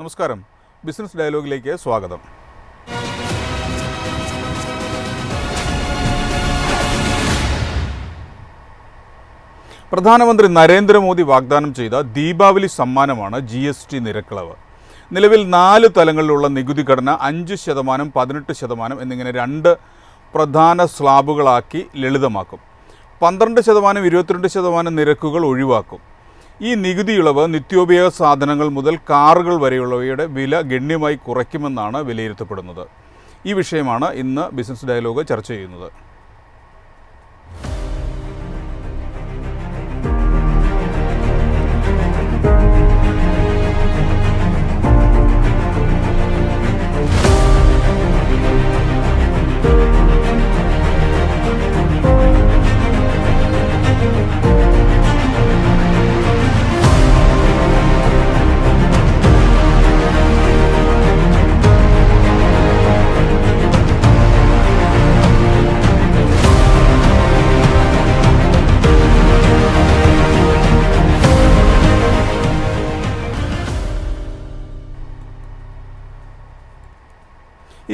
നമസ്കാരം. ബിസിനസ് ഡയലോഗിലേക്ക് സ്വാഗതം. പ്രധാനമന്ത്രി നരേന്ദ്രമോദി വാഗ്ദാനം ചെയ്ത ദീപാവലി സമ്മാനമാണ് ജി എസ് ടി നിരക്കിളവ്. നിലവിൽ നാല് തലങ്ങളിലുള്ള നികുതി ഘടന അഞ്ച് ശതമാനം പതിനെട്ട് ശതമാനം എന്നിങ്ങനെ രണ്ട് പ്രധാന സ്ലാബുകളാക്കി ലളിതമാക്കും. പന്ത്രണ്ട് ശതമാനം ഇരുപത്തിരണ്ട് ശതമാനം നിരക്കുകൾ ഒഴിവാക്കും. ഈ നികുതി ഇളവ് നിത്യോപയോഗ സാധനങ്ങൾ മുതൽ കാറുകൾ വരെയുള്ളവയുടെ വില ഗണ്യമായി കുറയ്ക്കുമെന്നാണ് വിലയിരുത്തപ്പെടുന്നത്. ഈ വിഷയമാണ് ഇന്ന് ബിസിനസ് ഡയലോഗ് ചർച്ച ചെയ്യുന്നത്.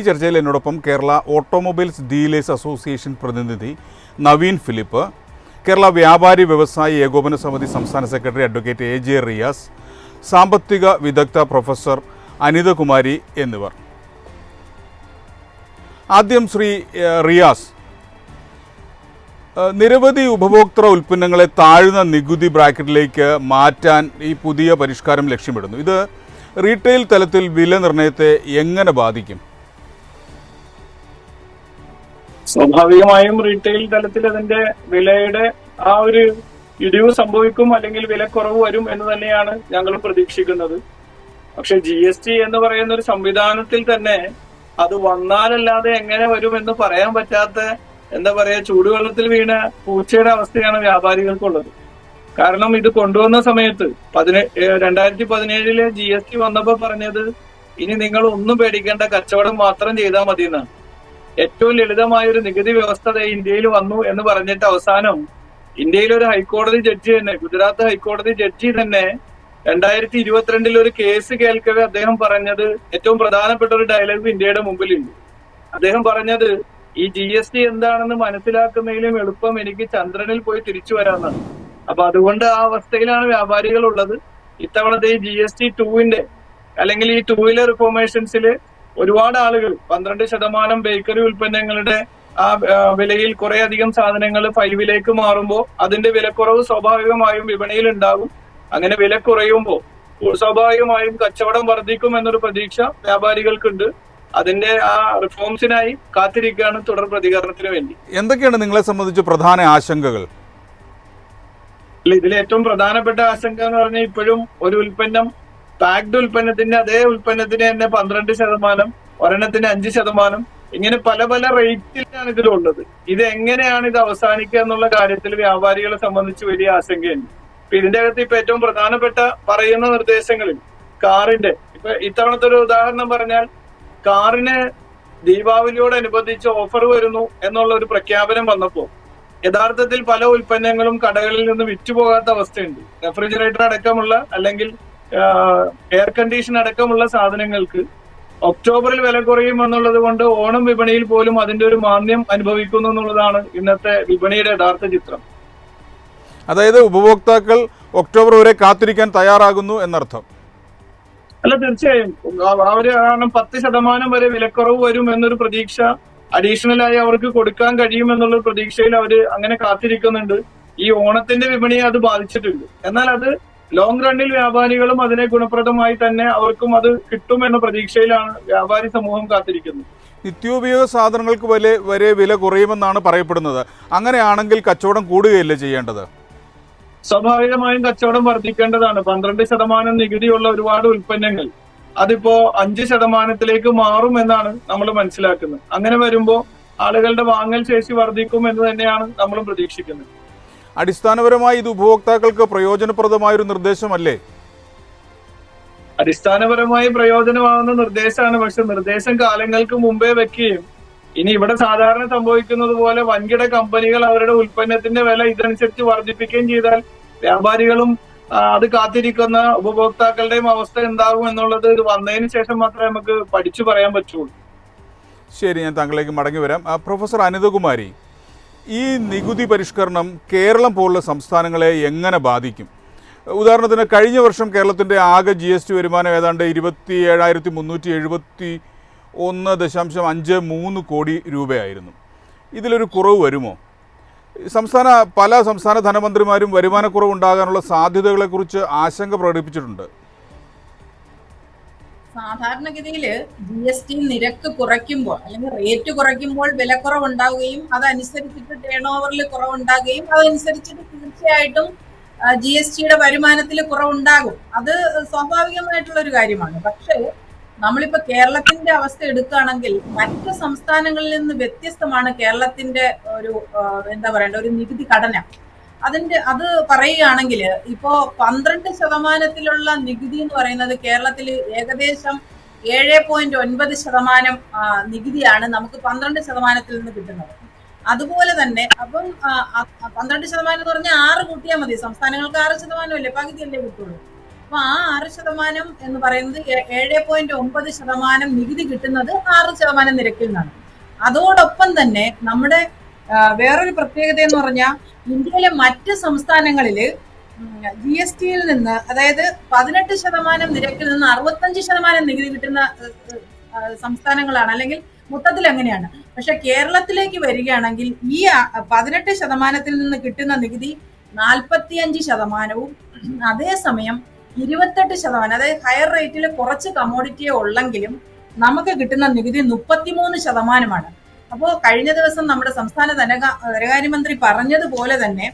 ചർച്ചയിൽ എന്നോടൊപ്പം കേരള ഓട്ടോമൊബൈൽസ് ഡീലേഴ്സ് അസോസിയേഷൻ പ്രതിനിധി നവീൻ ഫിലിപ്പ് കേരള വ്യാപാരി വ്യവസായി ഏകോപന സമിതി സംസ്ഥാന secretary advocate A J Riyas സാമ്പത്തിക വിദഗ്ധ പ്രൊഫസർ അനിതകുമാരി എന്നിവർ. ആദ്യം ശ്രീ റിയാസ്. നിരവധി ഉപഭോക്തൃ ഉൽപ്പന്നങ്ങളെ താഴ്ന്ന നികുതി ബ്രാക്കറ്റിലേക്ക് മാറ്റാൻ ഈ പുതിയ പരിഷ്കാരം ലക്ഷ്യമിടുന്നു. ഇത് റീറ്റെയിൽ തലത്തിൽ വില നിർണയത്തെ എങ്ങനെ ബാധിക്കും? സ്വാഭാവികമായും റീറ്റെയിൽ തലത്തിൽ അതിന്റെ വിലയുടെ ആ ഒരു ഇടിവ് സംഭവിക്കും അല്ലെങ്കിൽ വില കുറവ് വരും എന്ന് തന്നെയാണ് ഞങ്ങൾ പ്രതീക്ഷിക്കുന്നത്. പക്ഷെ ജി എസ് ടി എന്ന് പറയുന്ന ഒരു സംവിധാനത്തിൽ തന്നെ അത് വന്നാലല്ലാതെ എങ്ങനെ വരും എന്ന് പറയാൻ പറ്റാത്ത എന്താ പറയാ ചൂടുവെള്ളത്തിൽ വീണ പൂച്ചയുടെ അവസ്ഥയാണ് വ്യാപാരികൾക്കുള്ളത്. കാരണം ഇത് കൊണ്ടുവന്ന സമയത്ത് പതിനേ രണ്ടായിരത്തി പതിനേഴിലെ ജി എസ് ടി വന്നപ്പോ പറഞ്ഞത് ഇനി നിങ്ങൾ ഒന്നും പേടിക്കേണ്ട കച്ചവടം മാത്രം ചെയ്താൽ മതി എന്നാണ് ഏറ്റവും ലളിതമായ ഒരു നികുതി വ്യവസ്ഥ ഇന്ത്യയിൽ വന്നു എന്ന് പറഞ്ഞിട്ട് അവസാനം ഇന്ത്യയിൽ ഒരു ഹൈക്കോടതി ജഡ്ജി തന്നെ ഗുജറാത്ത് ഹൈക്കോടതി ജഡ്ജി തന്നെ രണ്ടായിരത്തി ഇരുപത്തിരണ്ടിൽ ഒരു കേസ് കേൾക്കവേ അദ്ദേഹം പറഞ്ഞത് ഏറ്റവും പ്രധാനപ്പെട്ട ഒരു ഡയലോഗ് ഇന്ത്യയുടെ മുമ്പിലുണ്ട്. അദ്ദേഹം പറഞ്ഞത് ഈ ജി എസ് ടി എന്താണെന്ന് മനസ്സിലാക്കുന്നതിലും എളുപ്പം എനിക്ക് ചന്ദ്രനിൽ പോയി തിരിച്ചു വരാമെന്നാണ്. അപ്പൊ അതുകൊണ്ട് ആ അവസ്ഥയിലാണ് വ്യാപാരികൾ ഉള്ളത് ഇത്തവണത്തെ ഈ ജി എസ് ടി ടൂവിന്റെ അല്ലെങ്കിൽ ഈ ടൂ വീലർ റിഫോർമേഷൻസിൽ ഒരുപാട് ആളുകൾ പന്ത്രണ്ട് ശതമാനം ബേക്കറി ഉൽപ്പന്നങ്ങളുടെ ആ വിലയിൽ കുറെ അധികം സാധനങ്ങൾ ഫൈവിലേക്ക് മാറുമ്പോൾ അതിന്റെ വിലക്കുറവ് സ്വാഭാവികമായും വിപണിയിൽ ഉണ്ടാകും അങ്ങനെ വില കുറയുമ്പോൾ സ്വാഭാവികമായും കച്ചവടം വർദ്ധിക്കും എന്നൊരു പ്രതീക്ഷ വ്യാപാരികൾക്കുണ്ട്. അതിന്റെ ആ റിഫോംസിനായി കാത്തിരിക്കുകയാണ് തുടർ പ്രതികരണത്തിന് വേണ്ടി. എന്തൊക്കെയാണ് നിങ്ങളെ സംബന്ധിച്ച് പ്രധാന ആശങ്കകൾ? ഇതിൽ ഏറ്റവും പ്രധാനപ്പെട്ട ആശങ്ക എന്ന് പറഞ്ഞാൽ ഇപ്പോഴും ഒരു ഉൽപ്പന്നം പാക്ഡ് ഉൽപ്പന്നത്തിന്റെ അതേ ഉൽപ്പന്നത്തിന് തന്നെ പന്ത്രണ്ട് ശതമാനം ഒരെണ്ണത്തിന് അഞ്ച് ശതമാനം. ഇങ്ങനെ പല പല റേറ്റിലാണ് ഇതിലുള്ളത് ഇത് എങ്ങനെയാണ് ഇത് അവസാനിക്കുക എന്നുള്ള കാര്യത്തിൽ വ്യാപാരികളെ സംബന്ധിച്ച് വലിയ ആശങ്കയുണ്ട്. ഇപ്പൊ ഇതിന്റെ അകത്ത് ഇപ്പൊ ഏറ്റവും പ്രധാനപ്പെട്ട പറയുന്ന നിർദ്ദേശങ്ങളിൽ കാറിന്റെ ഇപ്പൊ ഇത്തവണത്തെ ഒരു ഉദാഹരണം പറഞ്ഞാൽ കാറിന് ദീപാവലിയോടനുബന്ധിച്ച് ഓഫർ വരുന്നു എന്നുള്ള ഒരു പ്രഖ്യാപനം വന്നപ്പോ യഥാർത്ഥത്തിൽ പല ഉൽപ്പന്നങ്ങളും കടകളിൽ നിന്ന് വിറ്റുപോകാത്ത അവസ്ഥയുണ്ട്. റെഫ്രിജറേറ്റർ അടക്കമുള്ള അല്ലെങ്കിൽ എയർ കണ്ടീഷൻ അടക്കമുള്ള സാധനങ്ങൾക്ക് ഒക്ടോബറിൽ വില കുറയും എന്നുള്ളത് കൊണ്ട് ഓണം വിപണിയിൽ പോലും അതിന്റെ ഒരു മാന്യം അനുഭവിക്കുന്നു എന്നുള്ളതാണ് ഇന്നത്തെ വിപണിയുടെ യഥാർത്ഥ ചിത്രം. അതായത് ഉപഭോക്താക്കൾ ഒക്ടോബർ വരെ കാത്തിരിക്കാൻ തയ്യാറാകുന്നു എന്നർത്ഥം. അല്ല തീർച്ചയായും. അവ- അവർ കാരണം പത്ത് ശതമാനം വരെ വിലക്കുറവ് വരും എന്നൊരു പ്രതീക്ഷ അഡീഷണൽ ആയി അവർക്ക് കൊടുക്കാൻ കഴിയും എന്നുള്ള പ്രതീക്ഷയിൽ അവർ അങ്ങനെ കാത്തിരിക്കുന്നുണ്ട്. ഈ ഓണത്തിന്റെ വിപണിയെ അത് ബാധിച്ചിട്ടുണ്ട്. എന്നാൽ അത് ലോങ് റണ്ണിൽ വ്യാപാരികളും അതിനെ ഗുണപ്രദമായി തന്നെ അവർക്കും അത് കിട്ടുമെന്ന പ്രതീക്ഷയിലാണ് വ്യാപാരി സമൂഹം കാത്തിരിക്കുന്നത്. നിത്യോപയോഗ സാധനങ്ങൾക്ക് വരെ വരെ വില കുറയുമെന്നാണ് പറയപ്പെടുന്നത്. അങ്ങനെയാണെങ്കിൽ കച്ചവടം കൂടുകയല്ലേ ചെയ്യേണ്ടത്? സ്വാഭാവികമായും കച്ചവടം വർദ്ധിക്കേണ്ടതാണ്. പന്ത്രണ്ട് ശതമാനം നികുതിയുള്ള ഒരുപാട് ഉൽപ്പന്നങ്ങൾ അതിപ്പോ അഞ്ച് ശതമാനത്തിലേക്ക് മാറും എന്നാണ് നമ്മൾ മനസ്സിലാക്കുന്നത്. അങ്ങനെ വരുമ്പോ ആളുകളുടെ വാങ്ങൽ ശേഷി വർദ്ധിക്കും എന്ന് തന്നെയാണ് നമ്മൾ പ്രതീക്ഷിക്കുന്നത്. അടിസ്ഥാനപരമായി ഇത് ഉപഭോക്താക്കൾക്ക് പ്രയോജനപ്രദമായ ഒരു നിർദ്ദേശമല്ലേ? അടിസ്ഥാനപരമായി പ്രയോജനമാവുന്ന നിർദ്ദേശമാണ്. പക്ഷെ നിർദ്ദേശം കാലങ്ങൾക്ക് മുമ്പേ വെക്കുകയും ഇനി ഇവിടെ സാധാരണ സംഭവിക്കുന്നത് പോലെ വൻകിട കമ്പനികൾ അവരുടെ ഉൽപ്പന്നത്തിന്റെ വില ഇതനുസരിച്ച് വർദ്ധിപ്പിക്കുകയും ചെയ്താൽ വ്യാപാരികളും അത് കാത്തിരിക്കുന്ന ഉപഭോക്താക്കളുടെയും അവസ്ഥ എന്താകും എന്നുള്ളത് ഇത് വന്നതിന് ശേഷം മാത്രമേ നമുക്ക് പഠിച്ചു പറയാൻ പറ്റുള്ളൂ. ശരി ഞാൻ താങ്കളിലേക്ക് മടങ്ങി വരാം. പ്രൊഫസർ അനിതകുമാരി ഈ നികുതി പരിഷ്കരണം കേരളം പോലുള്ള സംസ്ഥാനങ്ങളെ എങ്ങനെ ബാധിക്കും? ഉദാഹരണത്തിന് കഴിഞ്ഞ വർഷം കേരളത്തിന്റെ ആകെ ജി എസ് ടി വരുമാനം ഏതാണ്ട് ഇരുപത്തി ഏഴായിരത്തി മുന്നൂറ്റി എഴുപത്തി ഒന്ന് ദശാംശം അഞ്ച് മൂന്ന് കോടി രൂപയായിരുന്നു. ഇതിലൊരു കുറവ് വരുമോ? സംസ്ഥാന പല സംസ്ഥാന ധനമന്ത്രിമാരും വരുമാനക്കുറവ് ഉണ്ടാകാനുള്ള സാധ്യതകളെക്കുറിച്ച് ആശങ്ക പ്രകടിപ്പിച്ചിട്ടുണ്ട്. സാധാരണഗതിയിൽ ജി എസ് ടി നിരക്ക് കുറയ്ക്കുമ്പോൾ അല്ലെങ്കിൽ റേറ്റ് കുറയ്ക്കുമ്പോൾ വിലക്കുറവ് ഉണ്ടാവുകയും അതനുസരിച്ചിട്ട് ടേൺ ഓവറിൽ കുറവുണ്ടാകുകയും അതനുസരിച്ചിട്ട് തീർച്ചയായിട്ടും ജി എസ് ടിയുടെ വരുമാനത്തിൽ കുറവുണ്ടാകും. അത് സ്വാഭാവികമായിട്ടുള്ള ഒരു കാര്യമാണ്. പക്ഷേ നമ്മളിപ്പോ കേരളത്തിന്റെ അവസ്ഥ എടുക്കുകയാണെങ്കിൽ മറ്റ് സംസ്ഥാനങ്ങളിൽ നിന്ന് വ്യത്യസ്തമാണ് കേരളത്തിന്റെ ഒരു എന്താ പറയണ്ട ഒരു നികുതി ഘടന. അതിന്റെ അത് പറയുകയാണെങ്കിൽ ഇപ്പോ പന്ത്രണ്ട് ശതമാനത്തിലുള്ള നികുതി എന്ന് പറയുന്നത് കേരളത്തിൽ ഏകദേശം ഏഴ് പോയിന്റ് ഒൻപത് ശതമാനം നികുതിയാണ് നമുക്ക് പന്ത്രണ്ട് ശതമാനത്തിൽ നിന്ന് കിട്ടുന്നത്. അതുപോലെ തന്നെ അപ്പം പന്ത്രണ്ട് ശതമാനം എന്ന് പറഞ്ഞാൽ ആറ് കൂട്ടിയാൽ മതി. സംസ്ഥാനങ്ങൾക്ക് ആറ് ശതമാനമല്ലേ പകുതിയല്ലേ കിട്ടുള്ളൂ. അപ്പൊ ആ ആറ് ശതമാനം എന്ന് പറയുന്നത് ഏഴ് പോയിന്റ് ഒമ്പത് ശതമാനം നികുതി കിട്ടുന്നത് ആറ് ശതമാനം നിരക്കിൽ നിന്നാണ്. അതോടൊപ്പം തന്നെ നമ്മുടെ വേറൊരു പ്രത്യേകത എന്ന് പറഞ്ഞാൽ ഇന്ത്യയിലെ മറ്റ് സംസ്ഥാനങ്ങളിൽ ജി എസ് ടിയിൽ നിന്ന് അതായത് പതിനെട്ട് ശതമാനം നിരക്കിൽ നിന്ന് അറുപത്തഞ്ച് ശതമാനം നികുതി കിട്ടുന്ന സംസ്ഥാനങ്ങളാണ്. അല്ലെങ്കിൽ മൊത്തത്തിൽ അങ്ങനെയാണ്. പക്ഷെ കേരളത്തിലേക്ക് വരികയാണെങ്കിൽ ഈ പതിനെട്ട് ശതമാനത്തിൽ നിന്ന് കിട്ടുന്ന നികുതി നാൽപ്പത്തിയഞ്ച് ശതമാനവും അതേസമയം ഇരുപത്തെട്ട് ശതമാനം അതായത് ഹയർ റേറ്റിൽ കുറച്ച് കമോഡിറ്റിയെ ഉള്ളെങ്കിലും നമുക്ക് കിട്ടുന്ന നികുതി മുപ്പത്തിമൂന്ന് ശതമാനമാണ്. അപ്പോൾ കഴിഞ്ഞ ദിവസം നമ്മുടെ സംസ്ഥാന ധനകാ ധനകാര്യമന്ത്രി പറഞ്ഞതുപോലെ തന്നെ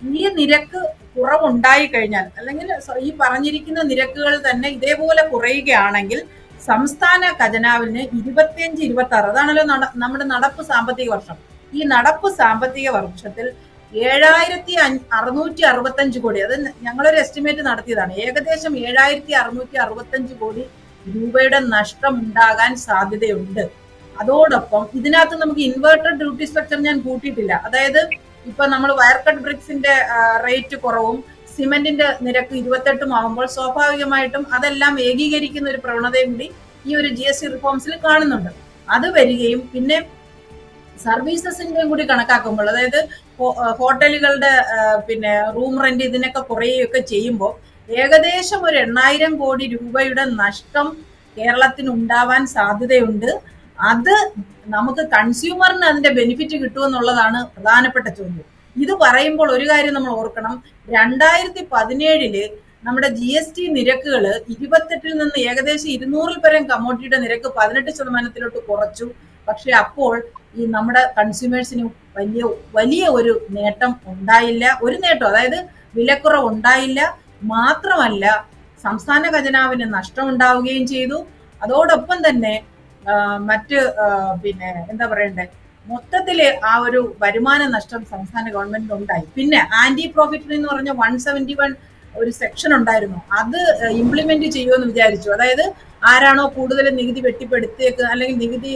ഈ നിരക്ക് കുറവുണ്ടായി കഴിഞ്ഞാൽ അല്ലെങ്കിൽ ഈ പറഞ്ഞിരിക്കുന്ന നിരക്കുകൾ തന്നെ ഇതേപോലെ കുറയുകയാണെങ്കിൽ സംസ്ഥാന ഖജനാവിന് ഇരുപത്തിയഞ്ച് ഇരുപത്തി ആറ് അതാണല്ലോ നമ്മുടെ നടപ്പ് സാമ്പത്തിക വർഷം. ഈ നടപ്പ് സാമ്പത്തിക വർഷത്തിൽ ഏഴായിരത്തി അറുന്നൂറ്റി അറുപത്തഞ്ച് കോടി അത് ഞങ്ങളൊരു എസ്റ്റിമേറ്റ് നടത്തിയതാണ്. ഏകദേശം ഏഴായിരത്തി അറുന്നൂറ്റി അറുപത്തഞ്ച് കോടി രൂപയുടെ നഷ്ടം ഉണ്ടാകാൻ സാധ്യതയുണ്ട്. അതോടൊപ്പം ഇതിനകത്ത് നമുക്ക് ഇൻവേർട്ടർ ഡ്യൂട്ടി സ്ട്രക്ചർ ഞാൻ കൂട്ടിയിട്ടില്ല. അതായത് ഇപ്പൊ നമ്മൾ വയർ കട്ട് ബ്രിക്സിന്റെ റേറ്റ് കുറവും സിമെന്റിന്റെ നിരക്ക് ഇരുപത്തെട്ടും ആകുമ്പോൾ സ്വാഭാവികമായിട്ടും അതെല്ലാം ഏകീകരിക്കുന്ന ഒരു പ്രവണതയും കൂടി ഈ ഒരു ജി എസ് ടി റിഫോംസിൽ കാണുന്നുണ്ട്. അത് വരികയും പിന്നെ സർവീസസിന്റെയും കൂടി കണക്കാക്കുമ്പോൾ അതായത് ഹോട്ടലുകളുടെ പിന്നെ റൂം റെന്റ് ഇതിനൊക്കെ കുറയുകയൊക്കെ ചെയ്യുമ്പോൾ ഏകദേശം ഒരു എണ്ണായിരം കോടി രൂപയുടെ നഷ്ടം കേരളത്തിന് ഉണ്ടാവാൻ സാധ്യതയുണ്ട്. അത് നമുക്ക് കൺസ്യൂമറിന് അതിന്റെ ബെനിഫിറ്റ് കിട്ടുമെന്നുള്ളതാണ് പ്രധാനപ്പെട്ട ചോദ്യം. ഇത് പറയുമ്പോൾ ഒരു കാര്യം നമ്മൾ ഓർക്കണം. രണ്ടായിരത്തി പതിനേഴിൽ നമ്മുടെ ജി എസ് ടി നിരക്കുകൾ ഇരുപത്തെട്ടിൽ നിന്ന് ഏകദേശം ഇരുന്നൂറിൽ പരം കമ്മോഡിറ്റിയുടെ നിരക്ക് പതിനെട്ട് ശതമാനത്തിലോട്ട് കുറച്ചു. പക്ഷെ അപ്പോൾ ഈ നമ്മുടെ കൺസ്യൂമേഴ്സിന് വലിയ വലിയ ഒരു നേട്ടം ഉണ്ടായില്ല. ഒരു നേട്ടം അതായത് വിലക്കുറവ് ഉണ്ടായില്ല. മാത്രമല്ല സംസ്ഥാന ഖജനാവിന് നഷ്ടം ഉണ്ടാവുകയും ചെയ്തു. അതോടൊപ്പം തന്നെ മറ്റ് പിന്നെ എന്താ പറയണ്ടേ? മൊത്തത്തിൽ ആ ഒരു വരുമാന നഷ്ടം സംസ്ഥാന ഗവൺമെന്റിന് ഉണ്ടായി. പിന്നെ ആന്റി പ്രോഫിറ്റ് എന്ന് പറഞ്ഞ വൺ സെവന്റി വൺ ഒരു സെക്ഷൻ ഉണ്ടായിരുന്നു. അത് ഇംപ്ലിമെന്റ് ചെയ്യുമെന്ന് വിചാരിച്ചു. അതായത് ആരാണോ കൂടുതൽ നികുതി വെട്ടിപ്പെടുത്തിയേക്ക് അല്ലെങ്കിൽ നികുതി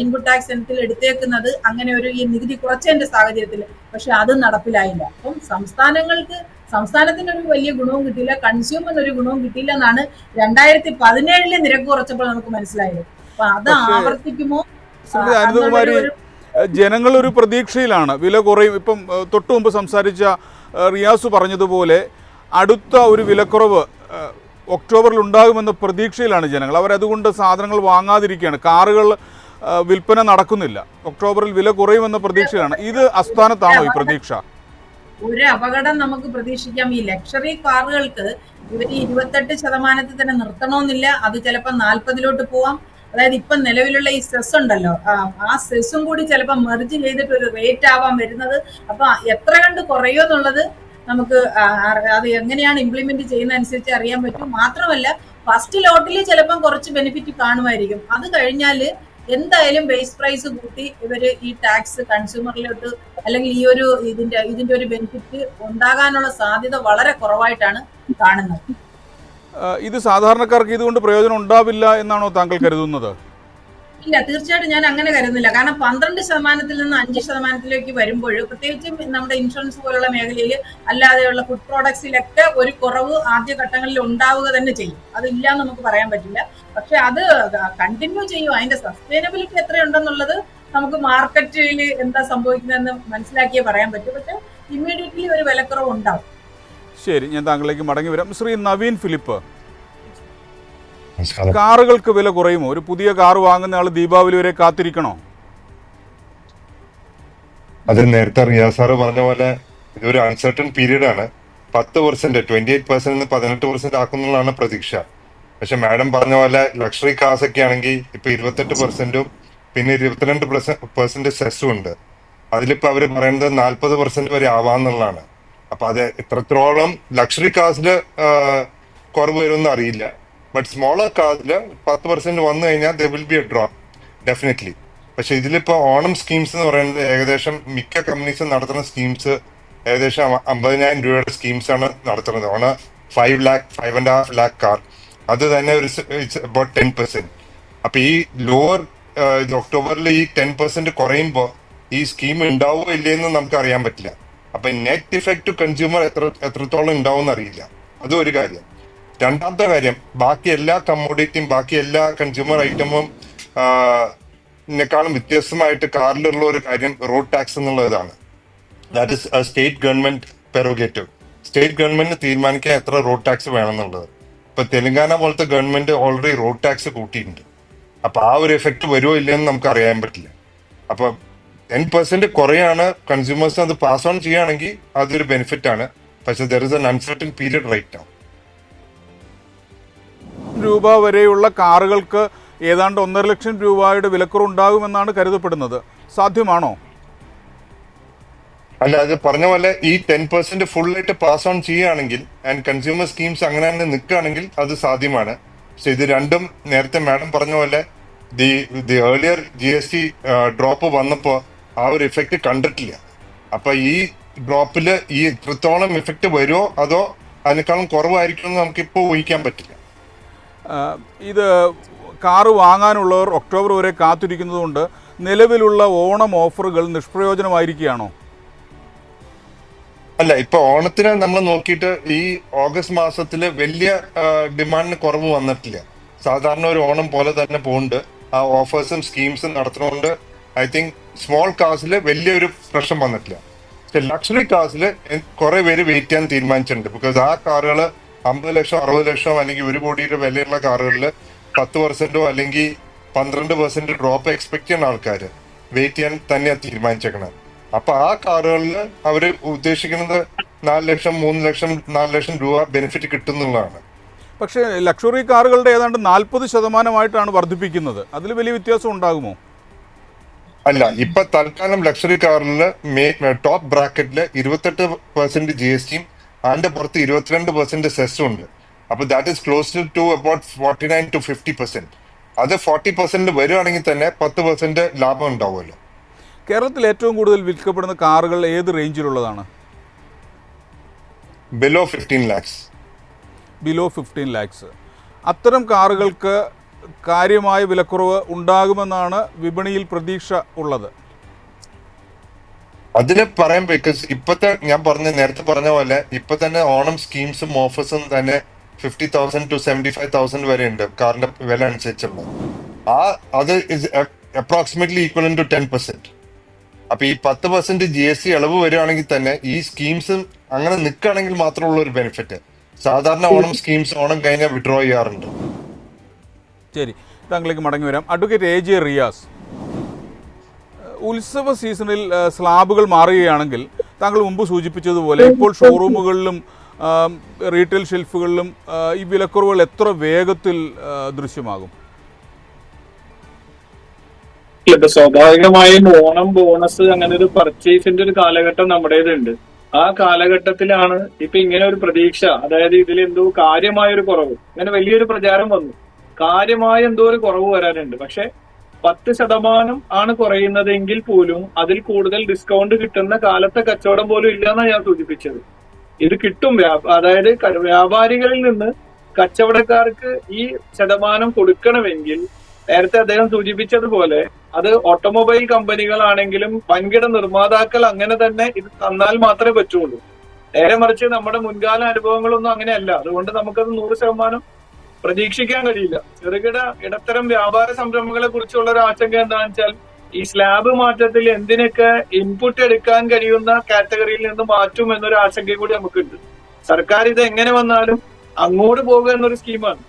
ഇൻപുട്ട് ടാക്സ് ഇനത്തിൽ എടുത്തേക്കുന്നത് അങ്ങനെ ഒരു ഈ നികുതി കുറച്ചതിന്റെ സാഹചര്യത്തിൽ. പക്ഷെ അത് നടപ്പിലായില്ല. അപ്പം സംസ്ഥാനങ്ങൾക്ക് സംസ്ഥാനത്തിന് ഒരു വലിയ ഗുണവും കിട്ടിയില്ല കൺസ്യൂമറിന് ഒരു ഗുണവും കിട്ടിയില്ല എന്നാണ് രണ്ടായിരത്തി പതിനേഴിലെ നിരക്ക് കുറച്ചപ്പോൾ നമുക്ക് മനസ്സിലായത്. അത് ഒരു ആവർത്തിക്കുമോ? ശ്രീമതി അനന്തകുമാരി ജനങ്ങളൊരു പ്രതീക്ഷയിലാണ്. വില കുറയും. ഇപ്പം തൊട്ടു മുമ്പ് സംസാരിച്ച റിയാസ് പറഞ്ഞതുപോലെ അടുത്ത ഒരു വിലക്കുറവ് ഒക്ടോബറിൽ ഉണ്ടാകുമെന്ന പ്രതീക്ഷയിലാണ് ജനങ്ങൾ. അവരതുകൊണ്ട് സാധനങ്ങൾ വാങ്ങാതിരിക്കുകയാണ്. കാറുകൾ വിൽപ്പന നടക്കുന്നില്ല. ഒക്ടോബറിൽ വില കുറയുമെന്ന പ്രതീക്ഷയിലാണ്. ഇത് അസ്ഥാനത്താണോ ഈ പ്രതീക്ഷ? ഒരു അപകടം നമുക്ക് പ്രതീക്ഷിക്കാം. ഈ ലക്ഷറി കാറുകൾക്ക് ഇവർ ഇരുപത്തെട്ട് ശതമാനത്തിൽ തന്നെ നിർത്തണമെന്നില്ല അത് ചിലപ്പോൾ നാൽപ്പതിലോട്ട് പോവാം. അതായത് ഇപ്പം നിലവിലുള്ള ഈ സ്ട്രെസ് ഉണ്ടല്ലോ. ആ, സ്ട്രെസ്സും കൂടി ചിലപ്പോൾ മെർജ് ചെയ്തിട്ട് ഒരു റേറ്റ് ആവാൻ വരുന്നത് അപ്പൊ എത്ര കണ്ട് കുറയോ എന്നുള്ളത് നമുക്ക് അത് എങ്ങനെയാണ് ഇംപ്ലിമെന്റ് ചെയ്യുന്ന അനുസരിച്ച് അറിയാൻ പറ്റും. മാത്രമല്ല ഫസ്റ്റ് ലോട്ടിൽ ചിലപ്പം കുറച്ച് ബെനിഫിറ്റ് കാണുമായിരിക്കും. അത് കഴിഞ്ഞാൽ എന്തായാലും ബേസ് പ്രൈസ് കൂട്ടി ഇവർ ഈ ടാക്സ് കൺസ്യൂമറിലോട്ട് അല്ലെങ്കിൽ ഈ ഒരു ഇതിന്റെ ഇതിന്റെ ഒരു ബെനിഫിറ്റ് ഉണ്ടാകാനുള്ള സാധ്യത വളരെ കുറവായിട്ടാണ് കാണുന്നത്. ഇത് സാധാരണക്കാർക്ക് ഇതുകൊണ്ട് പ്രയോജനം ഉണ്ടാവില്ല എന്നാണോ താങ്കൾ കരുതുന്നത്? ഇല്ല തീർച്ചയായിട്ടും ഞാൻ അങ്ങനെ കരുതുന്നില്ല. കാരണം പന്ത്രണ്ട് ശതമാനത്തിൽ നിന്ന് അഞ്ച് ശതമാനത്തിലേക്ക് വരുമ്പോൾ പ്രത്യേകിച്ചും നമ്മുടെ ഇൻഷുറൻസ് പോലുള്ള മേഖലയിൽ അല്ലാതെയുള്ള ഫുഡ് പ്രോഡക്ട്സിലൊക്കെ ഒരു കുറവ് ആദ്യഘട്ടങ്ങളിൽ ഉണ്ടാവുക തന്നെ ചെയ്യും. അതില്ല എന്ന് നമുക്ക് പറയാൻ പറ്റില്ല. പക്ഷെ അത് കണ്ടിന്യൂ ചെയ്യും. അതിന്റെ സസ്റ്റൈനബിലിറ്റി എത്രയുണ്ടെന്നുള്ളത് നമുക്ക് മാർക്കറ്റിൽ എന്താ സംഭവിക്കുന്നതെന്ന് മനസ്സിലാക്കിയേ പറയാൻ പറ്റൂ. പക്ഷെ ഇമ്മീഡിയറ്റ്ലി ഒരു വിലക്കുറവ് ഉണ്ടാവും ശരി ഞാൻ താങ്കളിലേക്ക് മടങ്ങി വരാം. ശ്രീ നവീൻ ഫിലിപ്പ്. കാറുകൾക്ക് വില കുറയുമോ? ഒരു പുതിയ കാർ വാങ്ങുന്ന ആൾ ദീപാവലി വരെ കാത്തിരിക്കണോ? അത് നേരത്തെ റിയാസ് സാറ് പറഞ്ഞ പോലെ ഇതൊരു അൺസർട്ടൺ പീരീഡ് ആണ്. പത്ത് പെർസെന്റ് ട്വന്റി എയ്റ്റ് പെർസെന്റ് പതിനെട്ട് പെർസെന്റ് ആക്കുന്നുള്ളതാണ് പ്രതീക്ഷ. പക്ഷെ മാഡം പറഞ്ഞ പോലെ ലക്ഷറി കാസ് ഒക്കെ ആണെങ്കിൽ ഇപ്പൊ ഇരുപത്തെട്ട് പെർസെന്റും പിന്നെ ഇരുപത്തിരണ്ട് പെർസെന്റ് സെസ്സും ഉണ്ട്. അതിലിപ്പോ അവർ പറയുന്നത് നാല്പത് പെർസെന്റ് വരെ ആവാന്നുള്ളതാണ്. അപ്പൊ അത് എത്രത്തോളം ലക്ഷറി കാസിൽ കുറവ് വരുമെന്ന് അറിയില്ല. ബട്ട് സ്മോളർ കാസിൽ പത്ത് പെർസെന്റ് വന്നു കഴിഞ്ഞാൽ there will be a drop definitely പക്ഷെ ഇതിലിപ്പോ ഓണം സ്കീംസ് എന്ന് പറയുന്നത് ഏകദേശം മിക്ക കമ്പനീസും നടത്തുന്ന സ്കീംസ് ഏകദേശം അമ്പ- അമ്പതിനായിരം രൂപയുടെ സ്കീംസ് ആണ് നടത്തുന്നത്. ഓണ five lakh five and half lakh car അത് തന്നെ ഒരു അബൌട്ട് ടെൻ പെർസെന്റ് അപ്പൊ ഈ ലോവർ ഇത് ഒക്ടോബറിൽ ഈ ടെൻ പെർസെന്റ് കുറയുമ്പോൾ ഈ സ്കീം ഉണ്ടാവോ ഇല്ലയെന്ന് നമുക്ക് അറിയാൻ പറ്റില്ല. അപ്പൊ നെറ്റ് ഇഫക്റ്റ് കൺസ്യൂമർ എത്ര എത്രത്തോളം ഉണ്ടാവും അറിയില്ല. അതും ഒരു കാര്യം. രണ്ടാമത്തെ കാര്യം ബാക്കി എല്ലാ കമ്മോഡിറ്റിയും ബാക്കി എല്ലാ കൺസ്യൂമർ ഐറ്റമും ിനെക്കാളും വ്യത്യസ്തമായിട്ട് കാറിലുള്ള ഒരു കാര്യം റോഡ് ടാക്സ് എന്നുള്ളതാണ്. That is state government prerogative state government തീരുമാനിക്കാൻ എത്ര റോഡ് ടാക്സ് വേണമെന്നുള്ളത്. ഇപ്പൊ തെലങ്കാന പോലത്തെ ഗവൺമെന്റ് ഓൾറെഡി റോഡ് ടാക്സ് കൂട്ടിയിട്ടുണ്ട്. അപ്പൊ ആ ഒരു എഫക്ട് വരുമോ ഇല്ലയെന്ന് നമുക്ക് അറിയാൻ പറ്റില്ല. അപ്പൊ ടെൻ പെർസെന്റ് കുറയാണ് കൺസ്യൂമേഴ്സ് അത് പാസ് ഓൺ ചെയ്യുകയാണെങ്കിൽ അതൊരു ബെനിഫിറ്റ് ആണ്. പക്ഷെ there is an uncertain period right ആണ് രൂപ വരെയുള്ള കാറുകൾക്ക് ഏതാണ്ട് ഒന്നര ലക്ഷം രൂപയുടെ വിലക്കുറവുണ്ടാകുമെന്നാണ് കരുതപ്പെടുന്നത്. സാധ്യമാണോ? അല്ല അത് പറഞ്ഞ പോലെ ഈ ടെൻ പെർസെന്റ് ഫുൾ ആയിട്ട് പാസ് ഓൺ ചെയ്യുകയാണെങ്കിൽ ആൻഡ് കൺസ്യൂമർ സ്കീംസ് അങ്ങനെ തന്നെ നിൽക്കുകയാണെങ്കിൽ അത് സാധ്യമാണ്. പക്ഷെ ഇത് രണ്ടും നേരത്തെ മാഡം പറഞ്ഞ പോലെ the the earlier G S T drop വന്നപ്പോൾ ആ ഒരു ഇഫക്റ്റ് കണ്ടിട്ടില്ല. അപ്പൊ ഈ ഡ്രോപ്പിൽ ഈ ഇത്രത്തോളം ഇഫക്റ്റ് വരുമോ അതോ അതിനേക്കാളും കുറവായിരിക്കും എന്ന് നമുക്കിപ്പോൾ ഊഹിക്കാൻ പറ്റില്ല. ഇത് കാറ് വാങ്ങാനുള്ളവർ ഒക്ടോബർ വരെ കാത്തിരിക്കുന്നതുകൊണ്ട് നിലവിലുള്ള ഓണം ഓഫറുകൾ നിഷ്പ്രയോജനമായിരിക്കുകയാണോ? അല്ല ഇപ്പൊ ഓണത്തിന് നമ്മൾ നോക്കിയിട്ട് ഈ ഓഗസ്റ്റ് മാസത്തിൽ വലിയ ഡിമാൻഡിന് കുറവ് വന്നിട്ടില്ല. സാധാരണ ഒരു ഓണം പോലെ തന്നെ പോകുന്നുണ്ട് ആ ഓഫേഴ്സും സ്കീംസും നടത്തുന്നതുകൊണ്ട് ഐ തിങ്ക് സ്മോൾ കാസിൽ വലിയൊരു പ്രശ്നം വന്നിട്ടില്ല. പക്ഷെ ലക്ഷറി കാസിൽ കുറെ പേര് വെയിറ്റ് ചെയ്യാൻ തീരുമാനിച്ചിട്ടുണ്ട്. ബിക്കോസ് ആ കാറുകൾ അമ്പത് ലക്ഷം അറുപത് ലക്ഷം അല്ലെങ്കിൽ ഒരു കോടിയുടെ വിലയുള്ള കാറുകളിൽ പത്ത് പെർസെന്റോ അല്ലെങ്കിൽ പന്ത്രണ്ട് പെർസെന്റ് ഡ്രോപ്പ് എക്സ്പെക്ട് ചെയ്യുന്ന ആൾക്കാർ വെയിറ്റ് ചെയ്യാൻ തന്നെയാണ് തീരുമാനിച്ചേക്കണത് അപ്പൊ ആ കാറുകളിൽ അവർ ഉദ്ദേശിക്കുന്നത് നാല് ലക്ഷം മൂന്ന് ലക്ഷം നാല് ലക്ഷം രൂപ ബെനിഫിറ്റ് കിട്ടുന്നുള്ളതാണ്. പക്ഷേ ലക്ഷറി കാറുകളുടെ ഏതാണ്ട് നാൽപ്പത് ശതമാനമായിട്ടാണ് വർദ്ധിപ്പിക്കുന്നത്. അതിൽ വലിയ വ്യത്യാസം ഉണ്ടാകുമോ? അല്ല ഇപ്പൊ തൽക്കാലം ലക്ഷറി കാറിൽ ടോപ്പ് ബ്രാക്കറ്റിൽ ഇരുപത്തെട്ട് പെർസെന്റ് ജി എസ് ടിയും അതിന്റെ പുറത്ത് ഇരുപത്തിരണ്ട് പെർസെന്റ് സെസ്സും ഉണ്ട്. അപ്പൊ that is close to about forty nine to fifty percent അത് ഫോർട്ടി പെർസെന്റ് വരുവാണെങ്കിൽ തന്നെ പത്ത് പെർസെന്റ് ലാഭം ഉണ്ടാവുമല്ലോ. കേരളത്തിൽ ഏറ്റവും കൂടുതൽ വിൽക്കപ്പെടുന്ന കാറുകൾ ഏത് റേഞ്ചിലുള്ളതാണ് below fifteen lakhs below fifteen lakhs അത്തരം കാറുകൾക്ക് കാര്യമായ വിലക്കുറവ് ഉണ്ടാകുമെന്നാണ് വിപണിയിൽ പ്രതീക്ഷ ഉള്ളത്. അതിന് പറയാൻ ബിക്കോസ് ഇപ്പത്തെ ഞാൻ പറഞ്ഞ നേരത്തെ പറഞ്ഞ പോലെ ഇപ്പൊ തന്നെ ഓണം സ്കീംസും ഓഫേഴ്സും തന്നെ fifty thousand to seventy five thousand വരെ ഉണ്ട് കാറിന്റെ വില അനുസരിച്ചുള്ള. ആ അത് approximately equal to ten percent അപ്പൊ ഈ പത്ത് പെർസെന്റ് ജി എസ് ടി ഇളവ് വരികയാണെങ്കിൽ തന്നെ ഈ സ്കീംസും അങ്ങനെ നിൽക്കുകയാണെങ്കിൽ മാത്രമുള്ള ഒരു ബെനിഫിറ്റ് സാധാരണ ഓണം സ്കീംസ് ഓണം കഴിഞ്ഞാൽ വിഡ്രോ ചെയ്യാറുണ്ട്. ശരി. താങ്കളിലേക്ക് മടങ്ങി വരാം. അഡ്വക്കേറ്റ് എ ജെ റിയാസ് ഉത്സവ സീസണിൽ സ്ലാബുകൾ മാറുകയാണെങ്കിൽ താങ്കൾ മുമ്പ് സൂചിപ്പിച്ചതുപോലെ ഇപ്പോൾ ഷോറൂമുകളിലും റീറ്റെയിൽ ഷെൽഫുകളിലും ഈ വിലക്കുറവുകൾ എത്ര വേഗത്തിൽ ദൃശ്യമാകും? ഇപ്പൊ സ്വാഭാവികമായും ഓണം ബോണസ് അങ്ങനെ ഒരു പർച്ചേസിന്റെ ഒരു കാലഘട്ടം നമ്മുടേതുണ്ട്. ആ കാലഘട്ടത്തിലാണ് ഇപ്പൊ ഇങ്ങനെ ഒരു പ്രതീക്ഷ. അതായത് ഇതിൽ എന്തോ കാര്യമായ ഒരു കുറവ്. ഇങ്ങനെ വലിയൊരു പ്രചാരം വന്നു. കാര്യമായ എന്തോ ഒരു കുറവ് വരാനുണ്ട്. പക്ഷെ പത്ത് ശതമാനം ആണ് കുറയുന്നതെങ്കിൽ പോലും അതിൽ കൂടുതൽ ഡിസ്കൗണ്ട് കിട്ടുന്ന കാലത്തെ കച്ചവടം പോലും ഇല്ലെന്നാണ് ഞാൻ സൂചിപ്പിച്ചത്. ഇത് കിട്ടും. അതായത് വ്യാപാരികളിൽ നിന്ന് കച്ചവടക്കാർക്ക് ഈ ശതമാനം കൊടുക്കണമെങ്കിൽ നേരത്തെ അദ്ദേഹം സൂചിപ്പിച്ചതുപോലെ അത് ഓട്ടോമൊബൈൽ കമ്പനികളാണെങ്കിലും വൻകിട നിർമ്മാതാക്കൾ അങ്ങനെ തന്നെ ഇത് തന്നാൽ മാത്രമേ പറ്റുള്ളൂ. നേരെ മറിച്ച് നമ്മുടെ മുൻകാല അനുഭവങ്ങളൊന്നും അങ്ങനെയല്ല. അതുകൊണ്ട് നമുക്കത് നൂറ് ശതമാനം പ്രതീക്ഷിക്കാൻ കഴിയില്ല. ചെറുകിട ഇടത്തരം വ്യാപാര സംരംഭങ്ങളെ കുറിച്ചുള്ള ഒരു ആശങ്ക എന്താണെന്ന് വെച്ചാൽ ഈ സ്ലാബ് മാറ്റത്തിൽ എന്തിനൊക്കെ ഇൻപുട്ട് എടുക്കാൻ കഴിയുന്ന കാറ്റഗറിയിൽ നിന്ന് മാറ്റും എന്നൊരു ആശങ്ക കൂടി നമുക്കുണ്ട്. സർക്കാർ ഇത് എങ്ങനെ വന്നാലും അങ്ങോട്ട് പോകുക എന്നൊരു സ്കീമാണ്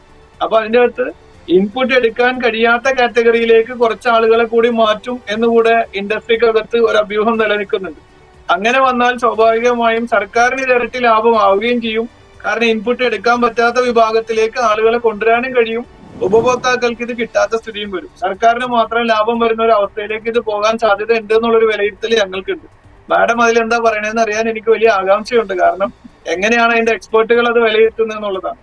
അപ്പൊ അതിന്റെ അകത്ത് ഇൻപുട്ട് എടുക്കാൻ കഴിയാത്ത കാറ്റഗറിയിലേക്ക് കുറച്ച് ആളുകളെ കൂടി മാറ്റും എന്നുകൂടെ ഇൻഡസ്ട്രിക്കകത്ത് ഒരു അഭ്യൂഹം നിലനിൽക്കുന്നുണ്ട്. അങ്ങനെ വന്നാൽ സ്വാഭാവികമായും സർക്കാരിന് ഇരട്ടി ലാഭമാവുകയും ചെയ്യും. കാരണം ഇൻപുട്ട് എടുക്കാൻ പറ്റാത്ത വിഭാഗത്തിലേക്ക് ആളുകളെ കൊണ്ടുവരാനും കഴിയും. ഉപഭോക്താക്കൾക്ക് ഇത് കിട്ടാത്ത സ്ഥിതിയും വരും. സർക്കാരിന് മാത്രം ലാഭം വരുന്ന ഒരു അവസ്ഥയിലേക്ക് ഇത് പോകാൻ സാധ്യത ഉണ്ട് എന്നുള്ളൊരു വിലയിരുത്തൽ ഞങ്ങൾക്കുണ്ട്. മാഡം അതിൽ അതിലെന്താ പറയണതെന്ന് അറിയാൻ എനിക്ക് വലിയ ആകാംക്ഷയുണ്ട്. കാരണം എങ്ങനെയാണ് അതിന്റെ എക്സ്പേർട്ടുകൾ അത് വിലയിരുത്തുന്നത് എന്നുള്ളതാണ്.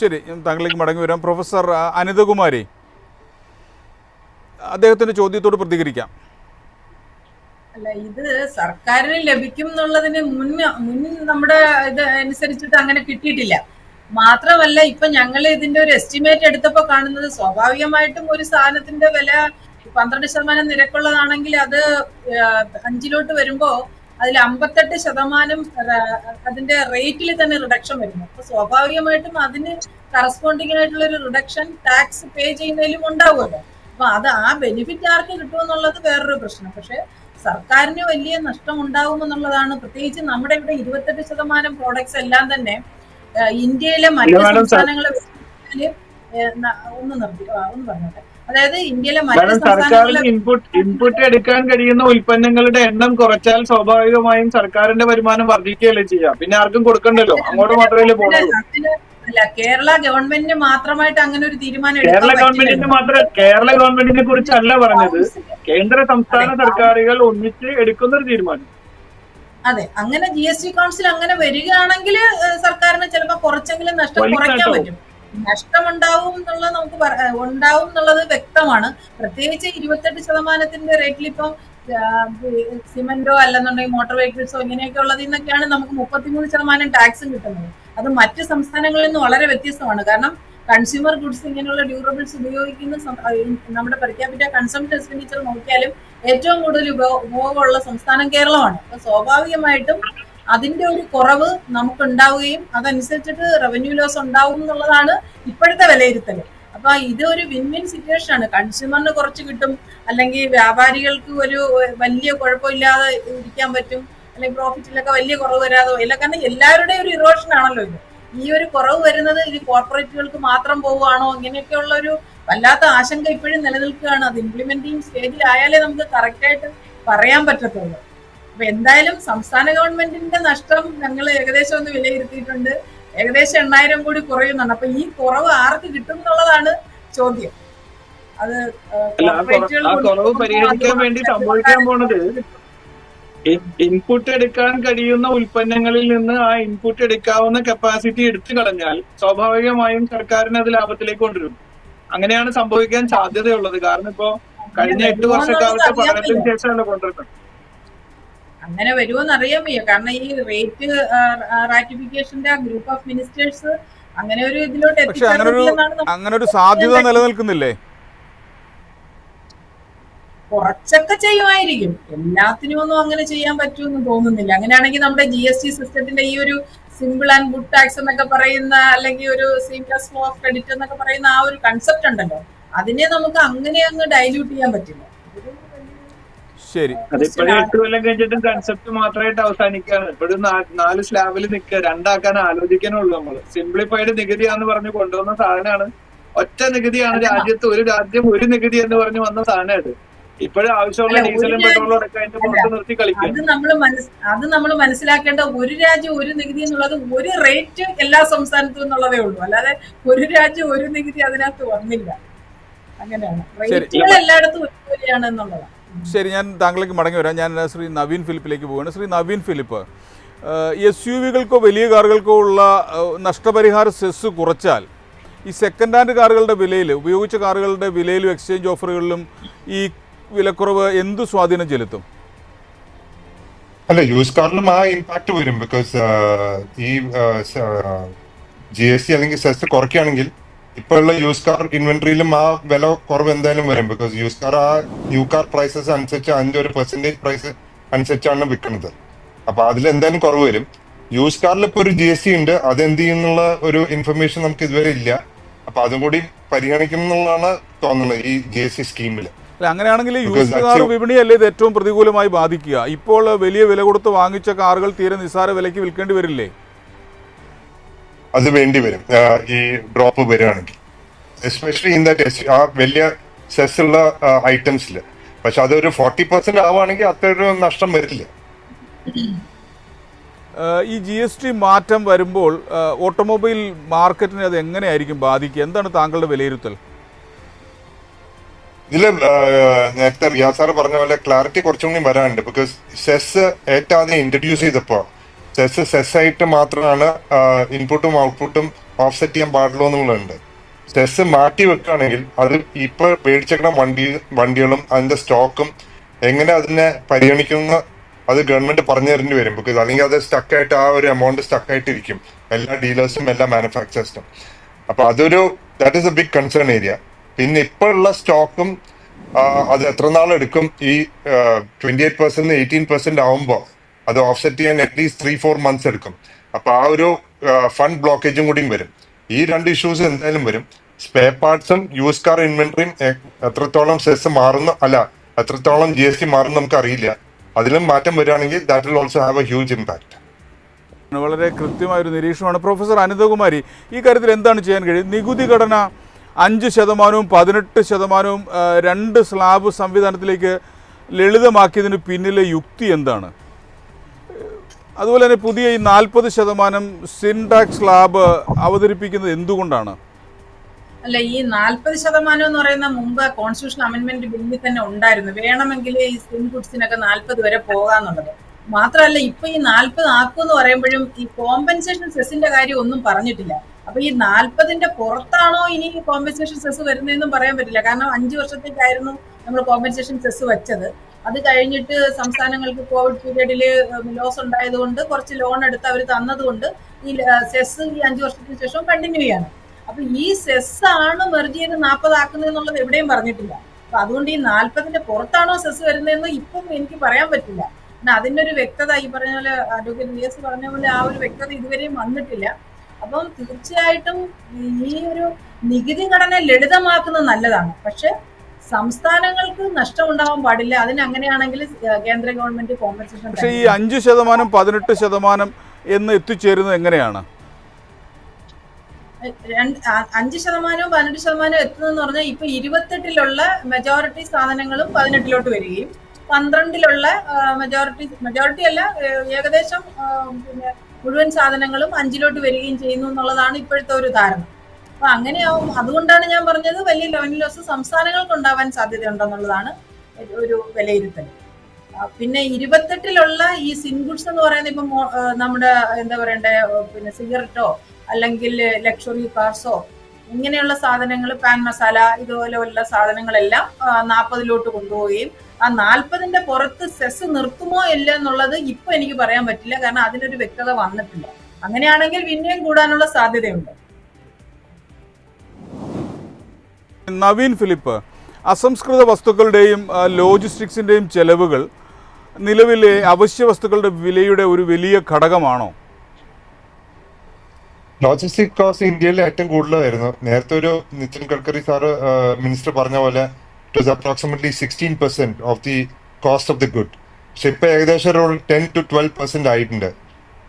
ശരി. താങ്കളിലേക്ക് മടങ്ങി വരാം. പ്രൊഫസർ അനിതകുമാരി അദ്ദേഹത്തിന്റെ ചോദ്യത്തോട് പ്രതികരിക്കാം. അല്ല ഇത് സർക്കാരിന് ലഭിക്കും എന്നുള്ളതിന് മുൻ മുൻ നമ്മുടെ ഇത് അനുസരിച്ചിട്ട് അങ്ങനെ കിട്ടിയിട്ടില്ല. മാത്രമല്ല ഇപ്പൊ ഞങ്ങൾ ഇതിന്റെ ഒരു എസ്റ്റിമേറ്റ് എടുത്തപ്പോ കാണുന്നത് സ്വാഭാവികമായിട്ടും ഒരു സാധനത്തിന്റെ വില പന്ത്രണ്ട് ശതമാനം നിരക്കുള്ളതാണെങ്കിൽ അത് അഞ്ചിലോട്ട് വരുമ്പോ അതിൽ അമ്പത്തെട്ട് ശതമാനം അതിന്റെ റേറ്റിൽ തന്നെ റിഡക്ഷൻ വരുന്നു. അപ്പൊ സ്വാഭാവികമായിട്ടും അതിന് കറസ്പോണ്ടിങ് ആയിട്ടുള്ള ഒരു റിഡക്ഷൻ ടാക്സ് പേ ചെയ്യുന്നതിലും ഉണ്ടാവുമല്ലോ. അപ്പൊ അത് ആ ബെനിഫിറ്റ് ആർക്ക് കിട്ടുമെന്നുള്ളത് വേറൊരു പ്രശ്നം. പക്ഷെ സർക്കാരിന് വലിയ നഷ്ടം ഉണ്ടാകും എന്നുള്ളതാണ്. പ്രത്യേകിച്ച് നമ്മുടെ ഇവിടെ ഇരുപത്തെട്ട് ശതമാനം പ്രോഡക്ട്സ് എല്ലാം തന്നെ ഇന്ത്യയിലെ മറ്റു സംസ്ഥാനങ്ങളെ ഒന്ന് നിർത്തി ഒന്ന് പറഞ്ഞോട്ടെ. അതായത് ഇന്ത്യയിലെ സർക്കാരിന് ഇൻപുട്ട് ഇൻപുട്ട് എടുക്കാൻ കഴിയുന്ന ഉൽപ്പന്നങ്ങളുടെ എണ്ണം കുറച്ചാൽ സ്വാഭാവികമായും സർക്കാരിന്റെ വരുമാനം വർദ്ധിക്കുകയല്ലേ ചെയ്യാം. പിന്നെ ആർക്കും കൊടുക്കണ്ടല്ലോ. അങ്ങോട്ട് മാത്രമേ പോകുള്ളൂ അല്ല കേരള ഗവൺമെന്റിന് മാത്രമായിട്ട് അങ്ങനെ ഒരു തീരുമാനം കേരള ഗവൺമെന്റിന്. മാത്രം കേരള ഗവൺമെന്റിനെ കുറിച്ചല്ല പറഞ്ഞത്. കേന്ദ്ര സംസ്ഥാന. സർക്കാരുകൾ ഒന്നിച്ച് എടുക്കുന്ന ഒരു തീരുമാനം. അതെ. അങ്ങനെ ജി എസ് ടി കൗൺസിൽ അങ്ങനെ വരികയാണെങ്കിൽ സർക്കാരിന് ചിലപ്പോൾ കുറച്ചെങ്കിലും നഷ്ടം കുറയ്ക്കാൻ പറ്റും. നഷ്ടം ഉണ്ടാവും എന്നുള്ളത് നമുക്ക് ഉണ്ടാവും എന്നുള്ളത് വ്യക്തമാണ്. പ്രത്യേകിച്ച് ഇരുപത്തെട്ട് ശതമാനത്തിന്റെ റേറ്റിൽ ഇപ്പം സിമെന്റോ അല്ലെന്നുണ്ടെങ്കിൽ മോട്ടോർ വെഹിക്കിൾസോ ഇങ്ങനെയൊക്കെ ഉള്ളതിൽ നിന്നൊക്കെയാണ് നമുക്ക് മുപ്പത്തിമൂന്ന് ശതമാനം ടാക്സും കിട്ടുന്നത്. അത് മറ്റ് സംസ്ഥാനങ്ങളിൽ നിന്ന് വളരെ വ്യത്യസ്തമാണ്. കാരണം കൺസ്യൂമർ ഗുഡ്സ് ഇങ്ങനെയുള്ള ഡ്യൂറബിൾസ് ഉപയോഗിക്കുന്ന നമ്മുടെ പെർ ക്യാപിറ്റ എക്സ്പെൻഡിച്ചർ നോക്കിയാലും ഏറ്റവും കൂടുതൽ ഉപയോഗമുള്ള സംസ്ഥാനം കേരളമാണ്. അപ്പൊ സ്വാഭാവികമായിട്ടും അതിന്റെ ഒരു കുറവ് നമുക്ക് ഉണ്ടാവുകയും അതനുസരിച്ചിട്ട് റവന്യൂ ലോസ് ഉണ്ടാവും എന്നുള്ളതാണ് ഇപ്പോഴത്തെ വിലയിരുത്തൽ അപ്പൊ ഇത് ഒരു വിൻ വിൻ സിറ്റുവേഷൻ ആണ് കൺസ്യൂമറിന് കുറച്ച് കിട്ടും അല്ലെങ്കിൽ വ്യാപാരികൾക്ക് ഒരു വലിയ കുഴപ്പമില്ലാതെ ഇരിക്കാൻ പറ്റും അല്ലെങ്കിൽ പ്രോഫിറ്റിലൊക്കെ വലിയ കുറവ് വരാതെ ഇല്ല കാരണം എല്ലാവരുടെയും ഒരു ഇറോഷൻ ആണല്ലോ ഇത്. ഈ ഒരു കുറവ് വരുന്നത് ഇത് കോർപ്പറേറ്റുകൾക്ക് മാത്രം പോവുകയാണോ? ഇങ്ങനെയൊക്കെയുള്ള ഒരു വല്ലാത്ത ആശങ്ക ഇപ്പോഴും നിലനിൽക്കുകയാണ്. അത് ഇംപ്ലിമെന്റിങ് സ്റ്റേജിൽ സ്റ്റേജിലായാലേ നമുക്ക് കറക്റ്റായിട്ട് പറയാൻ പറ്റത്തുള്ളൂ. അപ്പൊ എന്തായാലും സംസ്ഥാന ഗവൺമെന്റിന്റെ നഷ്ടം ഞങ്ങൾ ഏകദേശം ഒന്ന് വിലയിരുത്തിയിട്ടുണ്ട്. ഏകദേശം എണ്ണായിരം കോടി കുറയുന്നുണ്ട്. അപ്പൊ ഈ കുറവ് ആർക്ക് കിട്ടും എന്നുള്ളതാണ് ചോദ്യം. അത് കുറവ് പരിഹരിക്കാൻ വേണ്ടി കുറ- കോർപ്പറേറ്റുകൾ ഇൻപുട്ട് എടുക്കാൻ കഴിയുന്ന ഉൽപ്പന്നങ്ങളിൽ നിന്ന് ആ ഇൻപുട്ട് എടുക്കാവുന്ന കപ്പാസിറ്റി എടുത്തു കളഞ്ഞാൽ സ്വാഭാവികമായും സർക്കാരിന് അത് ലാഭത്തിലേക്ക് കൊണ്ടുവരും. അങ്ങനെയാണ് സംഭവിക്കാൻ സാധ്യതയുള്ളത്. കാരണം ഇപ്പോ കഴിഞ്ഞ എട്ട് വർഷക്കാലത്തെ പഠനത്തിന് ശേഷമല്ല കൊണ്ടുവരുന്നത്? അങ്ങനെ വരുമോന്ന് അറിയാൻ വയ്യ. കാരണം ഈ റേറ്റ് റാറ്റിഫിക്കേഷന്റെ ആ ഗ്രൂപ്പ് ഓഫ് മിനിസ്റ്റേഴ്സ് അങ്ങനെ ഒരു ഇതിലോട്ട് അങ്ങനെ ഒരു സാധ്യത നിലനിൽക്കുന്നില്ലേ? കുറച്ചൊക്കെ ചെയ്യുമായിരിക്കും. എല്ലാത്തിനും ഒന്നും അങ്ങനെ ചെയ്യാൻ പറ്റുമെന്ന് തോന്നുന്നില്ല. അങ്ങനെയാണെങ്കിൽ നമ്മുടെ ജി എസ് ടി സിസ്റ്റത്തിന്റെ ഈ ഒരു സിമ്പിൾ ആൻഡ് ഗുഡ് ടാക്സ് എന്നൊക്കെ പറയുന്ന അല്ലെങ്കിൽ ഒരു സീംലെസ് ഫ്ലോ ഓഫ് ക്രെഡിറ്റ് എന്നൊക്കെ പറയുന്ന ആ ഒരു കൺസെപ്റ്റ് ഉണ്ടല്ലോ. അതിനെ നമുക്ക് അങ്ങനെ അങ്ങ് ഡൈല്യൂട്ട് ചെയ്യാൻ പറ്റില്ല. ശരി. എട്ട് കൊല്ലം കഴിഞ്ഞിട്ടും കൺസെപ്റ്റ് മാത്രമായിട്ട് അവസാനിക്കുകയാണ്. ഇപ്പോഴും നാല് സ്ലാബിൽ നിൽക്കുക. രണ്ടാക്കാൻ ആലോചിക്കാനുള്ളൂ നമ്മൾ സിംപ്ലിഫൈഡ് നികുതിയാന്ന് പറഞ്ഞ് കൊണ്ടുവന്ന സാധനമാണ്. ഒറ്റ നികുതിയാണ് രാജ്യത്ത് ഒരു രാജ്യം ഒരു നികുതി എന്ന് പറഞ്ഞ് വന്ന സാധനമാണ് ഇപ്പോഴും ആവശ്യമുള്ള ഡീസലും പെട്രോളും അതിന്റെ പുറത്ത് നിർത്തി കളിക്കും അത് നമ്മൾ അത് നമ്മൾ മനസ്സിലാക്കേണ്ട ഒരു രാജ്യം ഒരു നികുതി എന്നുള്ളത് ഒരു റേറ്റ് എല്ലാ സംസ്ഥാനത്തും എന്നുള്ളതേ ഉള്ളൂ. അല്ലാതെ ഒരു രാജ്യം ഒരു നികുതി അതിനകത്ത് വന്നില്ല. അങ്ങനെയാണ്. റേറ്റുകൾ എല്ലായിടത്തും ഒരുപോലെയാണ് എന്നുള്ളതാണ്. ശരി ഞാൻ താങ്കളിലേക്ക് മടങ്ങി വരാം. ഞാൻ ശ്രീ നവീൻ ഫിലിപ്പിലേക്ക് പോവുകയാണ്. ശ്രീ നവീൻ ഫിലിപ്പ് എസ് യു വികൾക്കോ വലിയ കാറുകൾക്കോ ഉള്ള നഷ്ടപരിഹാര സെസ് കുറച്ചാൽ ഈ സെക്കൻഡ് ഹാൻഡ് കാറുകളുടെ വിലയിൽ ഉപയോഗിച്ച കാറുകളുടെ വിലയിലും എക്സ്ചേഞ്ച് ഓഫറുകളിലും ഈ വിലക്കുറവ് എന്ത് സ്വാധീനം ചെലുത്തും? അല്ല യൂസ് കാറിലും ആ ഇമ്പാക്ട് വരും ബിക്കോസ് ഈ ജി എസ് ടി അല്ലെങ്കിൽ സെസ് കുറയ്ക്കുകയാണെങ്കിൽ ഇപ്പോഴുള്ള യൂസ് കാർ ഇൻവെന്ററിയിലും ആ വില കുറവ് എന്തായാലും വരും ബിക്കോസ് യൂസ് കാർ ആ ന്യൂ കാർ പ്രൈസസ് അനുസരിച്ച് അതിന്റെ ഒരു പെർസെന്റേജ് പ്രൈസ് അനുസരിച്ചാണ് വിൽക്കുന്നത്. അപ്പൊ അതിൽ എന്തായാലും കുറവ് വരും. യൂസ് കാറിൽ ഇപ്പൊ ഒരു ജി എസ് ടി ഉണ്ട്. അത് എന്ത് ചെയ്യുന്നുള്ള ഒരു ഇൻഫർമേഷൻ നമുക്ക് ഇതുവരെ ഇല്ല. അപ്പൊ അതും കൂടി പരിഗണിക്കുന്നുള്ളതാണ് തോന്നുന്നത് ഈ ജി എസ് ടി സ്കീമിൽ അല്ല അങ്ങനെയാണെങ്കിൽ യൂസ്ഡ് കാർ വിപണിയല്ലേ ഇത് ഏറ്റവും പ്രതികൂലമായി ബാധിക്കുക? ഇപ്പോൾ വലിയ വില കൊടുത്ത് വാങ്ങിച്ച കാറുകൾ തീരെ നിസ്സാര വിലയ്ക്ക് വിൽക്കേണ്ടി വരില്ലേ? അത് വേണ്ടി വരും. ഈ ഡ്രോപ്പ് വരികയാണെങ്കിൽ. എസ്പെഷ്യലി ഇൻ ദാറ്റ് ആ വലിയ സെസ് ഉള്ള ഐറ്റംസിൽ പക്ഷെ അതൊരു ഫോർട്ടി പെർസെന്റ് ആവുകയാണെങ്കിൽ അത്രയൊരു നഷ്ടം വരില്ല. ഈ ജി എസ് ടി മാറ്റം വരുമ്പോൾ ഓട്ടോമൊബൈൽ മാർക്കറ്റിനെ അത് എങ്ങനെയായിരിക്കും ബാധിക്കുക? എന്താണ് താങ്കളുടെ വിലയിരുത്തൽ? ഇതിൽ ആ, നേരത്തെ റിയാസ് സാർ പറഞ്ഞ പോലെ ക്ലാരിറ്റി കുറച്ചും കൂടി വരാനുണ്ട്. ബിക്കോസ് സെസ് ഏറ്റവും ആദ്യം ഇൻട്രൊഡ്യൂസ് ചെയ്തപ്പോ സെസ് സെസ് ആയിട്ട് മാത്രമാണ് ഇൻപുട്ടും ഔട്ട്പുട്ടും ഓഫ്സെറ്റ് ചെയ്യാൻ പാടുള്ളൂ എന്നുള്ളതുണ്ട്. സെസ് മാറ്റി വെക്കുകയാണെങ്കിൽ അത് ഇപ്പൊ മേടിച്ചേക്കണ വണ്ടി വണ്ടികളും അതിന്റെ സ്റ്റോക്കും എങ്ങനെ അതിനെ പരിഗണിക്കുന്ന അത് ഗവൺമെന്റ് പറഞ്ഞു തരേണ്ടി വരും. ബിക്കോസ് അല്ലെങ്കിൽ അത് സ്റ്റക്കായിട്ട് ആ ഒരു എമൗണ്ട് സ്റ്റക്കായിട്ടിരിക്കും എല്ലാ ഡീലേഴ്സും എല്ലാ മാനുഫാക്ചേഴ്സിനും അപ്പൊ അതൊരു that is a big concern area പിന്നെ ഇപ്പോൾ ഉള്ള സ്റ്റോക്കും അത് എത്ര നാൾ എടുക്കും? ഈ twenty eight percent eighteen percent ആവുമ്പോൾ അത് ഓഫ്സെറ്റ് ചെയ്യാൻ അറ്റ്ലീസ്റ്റ് ത്രീ ഫോർ മന്ത്സ് എടുക്കും. അപ്പൊ ആ ഒരു ഫണ്ട് ബ്ലോക്കേജും കൂടിയും വരും. ഈ രണ്ട് ഇഷ്യൂസ് എന്തായാലും വരും. സ്പെയർ പാർട്സും യൂസ് കാർ ഇൻവെന്ററിയും എത്രത്തോളം സെസ് മാറുന്നു അല്ല എത്രത്തോളം ജി എസ് ടി മാറുന്നു നമുക്ക് അറിയില്ല അതിലും മാറ്റം വരികയാണെങ്കിൽ that will also have a huge impact വളരെ കൃത്യമായ ഒരു നിരീക്ഷണമാണ്. പ്രൊഫസർ അനിതകുമാരി ഈ കാര്യത്തിൽ എന്താണ് ചെയ്യാൻ കഴിയും നികുതി ഘടന അഞ്ച് ശതമാനവും പതിനെട്ട് ശതമാനവും രണ്ട് സ്ലാബ് സംവിധാനത്തിലേക്ക് ലളിതമാക്കിയതിന് പിന്നിലെ യുക്തി എന്താണ്? അതുപോലെ തന്നെ പുതിയ ഈ നാൽപ്പത് ശതമാനം സിൻടാക്സ് സ്ലാബ് അവതരിപ്പിക്കുന്നത് എന്തുകൊണ്ടാണ്? അല്ല ഈ നാൽപ്പത് ശതമാനം എന്ന് പറയുന്ന മുമ്പ് കോൺസ്റ്റിറ്റ്യൂഷൻ അമെന്റ്മെന്റ് ബില്ലിൽ തന്നെ ഉണ്ടായിരുന്നു. വേണമെങ്കിൽ ഈ സ്കിൻ ഗുഡ്സിനൊക്കെ നാൽപ്പത് വരെ പോകാന്നുള്ളത് മാത്രമല്ല ഇപ്പൊ ഈ നാൽപ്പത് ആക്കുമെന്ന് പറയുമ്പോഴും ഈ കോമ്പൻസേഷൻ സെസിന്റെ കാര്യം ഒന്നും പറഞ്ഞിട്ടില്ല. അപ്പൊ ഈ നാൽപ്പതിന്റെ പുറത്താണോ ഇനി കോമ്പൻസേഷൻ സെസ് വരുന്നതെന്നും പറയാൻ പറ്റില്ല. കാരണം അഞ്ചു വർഷത്തേക്കായിരുന്നു നമ്മൾ കോമ്പൻസേഷൻ സെസ് വെച്ചത്. അത് കഴിഞ്ഞിട്ട് സംസ്ഥാനങ്ങൾക്ക് കോവിഡ് പീരീഡിൽ ലോസ് ഉണ്ടായതുകൊണ്ട് കുറച്ച് ലോൺ എടുത്ത് അവർ തന്നതുകൊണ്ട് ഈ സെസ് ഈ അഞ്ചു വർഷത്തിന് ശേഷം കണ്ടിന്യൂ ചെയ്യാണ്. അപ്പൊ ഈ സെസ് ആണ് മെർജ് ചെയ്ത് നാൽപ്പതാക്കുന്നത് എന്നുള്ളത് എവിടെയും പറഞ്ഞിട്ടില്ല. അപ്പൊ അതുകൊണ്ട് ഈ നാൽപ്പതിന്റെ പുറത്താണോ സെസ് വരുന്നതെന്ന് ഇപ്പം എനിക്ക് പറയാൻ പറ്റില്ല. അതിന്റെ ഒരു വ്യക്തത ഈ പറഞ്ഞ പോലെ അഡ്വക്കേറ്റ് വി എസ് പറഞ്ഞ പോലെ ആ ഒരു വ്യക്തത ഇതുവരെയും വന്നിട്ടില്ല. അപ്പം തീർച്ചയായിട്ടും ഈ ഒരു നികുതി ഘടന ലളിതമാക്കുന്നത് നല്ലതാണ്. പക്ഷെ സംസ്ഥാനങ്ങൾക്ക് നഷ്ടം ഉണ്ടാവാൻ പാടില്ല. അതിന് അങ്ങനെയാണെങ്കിൽ കേന്ദ്ര ഗവൺമെന്റ് കോമ്പൻസേഷൻ പക്ഷേ ഈ അഞ്ച് ശതമാനം പതിനെട്ട് ശതമാനം എന്ന് എത്തിച്ചേരുന്നത് എങ്ങനെയാണ്? അഞ്ച് ശതമാനവും പതിനെട്ട് ശതമാനവും എത്തുന്നതെന്ന് പറഞ്ഞാൽ ഇപ്പൊ ഇരുപത്തെട്ടിലുള്ള മെജോറിറ്റി സാധനങ്ങളും പതിനെട്ടിലോട്ട് വരികയും പന്ത്രണ്ടിലുള്ള മെജോറിറ്റി മെജോറിറ്റി അല്ല ഏകദേശം പിന്നെ മുഴുവൻ സാധനങ്ങളും അഞ്ചിലോട്ട് വരികയും ചെയ്യുന്നു എന്നുള്ളതാണ് ഇപ്പോഴത്തെ ഒരു ധാരണ. അപ്പൊ അങ്ങനെയാവും. അതുകൊണ്ടാണ് ഞാൻ പറഞ്ഞത് വലിയ ലോൺ ലോസ് സംസ്ഥാനങ്ങൾക്ക് ഉണ്ടാവാൻ സാധ്യതയുണ്ടെന്നുള്ളതാണ് ഒരു വിലയിരുത്തൽ. പിന്നെ ഇരുപത്തെട്ടിലുള്ള ഈ സിൻഗുഡ്സ് എന്ന് പറയുന്നത് ഇപ്പം നമ്മുടെ എന്താ പറയണ്ടേ പിന്നെ സിഗരറ്റോ അല്ലെങ്കിൽ ലക്ഷറി കാർസോ ഇങ്ങനെയുള്ള സാധനങ്ങൾ പാൻ മസാല ഇതുപോലെയുള്ള സാധനങ്ങളെല്ലാം നാൽപ്പതിലോട്ട് കൊണ്ടുപോവുകയും ആ നാൽപ്പതിന്റെ പുറത്ത് സെസ് നിർത്തുമോ ഇല്ല എന്നുള്ളത് ഇപ്പൊ എനിക്ക് പറയാൻ പറ്റില്ല കാരണം അതിനൊരു വ്യക്തത വന്നിട്ടില്ല. അങ്ങനെയാണെങ്കിൽ പിന്നെയും കൂടാനുള്ള സാധ്യതയുണ്ട്. നവീൻ ഫിലിപ്പ് അസംസ്കൃത വസ്തുക്കളുടെയും ലോജിസ്റ്റിക്സിന്റെയും ചെലവുകൾ നിലവിലെ അവശ്യ വസ്തുക്കളുടെ വിലയുടെ ഒരു വലിയ ഘടകമാണോ? ലോജിസ്റ്റിക് കോസ്റ്റ് ഇന്ത്യയിൽ ഏറ്റവും കൂടുതലായിരുന്നു. നേരത്തെ ഒരു നിതിൻ ഗഡ്കറി സാറ് മിനിസ്റ്റർ പറഞ്ഞ പോലെ it was approximately sixteen percent of the cost of the good പക്ഷെ ഇപ്പൊ ഏകദേശം ഒരു ടെൻ ടു ട്വൽവ് പെർസെന്റ് ആയിട്ടുണ്ട്.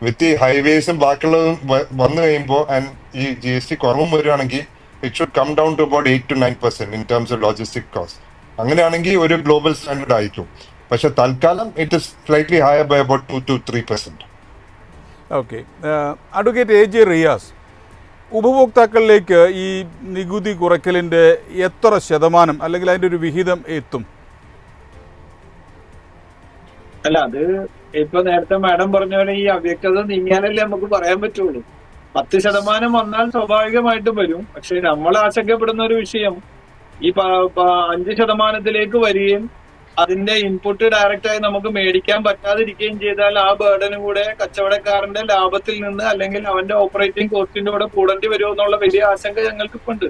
വിത്ത് ഈ ഹൈവേസും ബാക്കിയുള്ളതും വന്നു കഴിയുമ്പോൾ ആൻഡ് ഈ ജി എസ് ടി കുറവും വരികയാണെങ്കിൽ it should come down to about eight to nine percent in terms of logistic cost അങ്ങനെയാണെങ്കിൽ ഒരു ഗ്ലോബൽ സ്റ്റാൻഡേർഡ് ആയിരിക്കും. പക്ഷെ തൽക്കാലം it is slightly higher by about two two three percent okay advocate A J Riyas ഉപഭോക്താക്കളിലേക്ക് ഈ നികുതി കുറയ്ക്കലിന്റെ എത്ര ശതമാനം അല്ലെങ്കിൽ അതിന്റെ ഒരു വിഹിതം എത്തും? അല്ല അത് ഇപ്പൊ നേരത്തെ മാഡം പറഞ്ഞ പോലെ ഈ അവ്യക്തത നീങ്ങിയാലല്ലേ നമുക്ക് പറയാൻ പറ്റുള്ളൂ. പത്ത് ശതമാനം വന്നാൽ സ്വാഭാവികമായിട്ടും വരും. പക്ഷെ നമ്മൾ ആശങ്കപ്പെടുന്ന ഒരു വിഷയം ഈ അഞ്ച് ശതമാനത്തിലേക്ക് വരികയും അതിന്റെ ഇൻപുട്ട് ഡയറക്റ്റ് ആയി നമുക്ക് മേടിക്കാൻ പറ്റാതിരിക്കുകയും ചെയ്താൽ ആ ബേർഡനും കൂടെ കച്ചവടക്കാരന്റെ ലാഭത്തിൽ നിന്ന് അല്ലെങ്കിൽ അവന്റെ ഓപ്പറേറ്റിംഗ് കോസ്റ്റിന്റെ കൂടെ കൂടേണ്ടി വരുമോ എന്നുള്ള വലിയ ആശങ്ക ഞങ്ങൾക്കിപ്പുണ്ട്.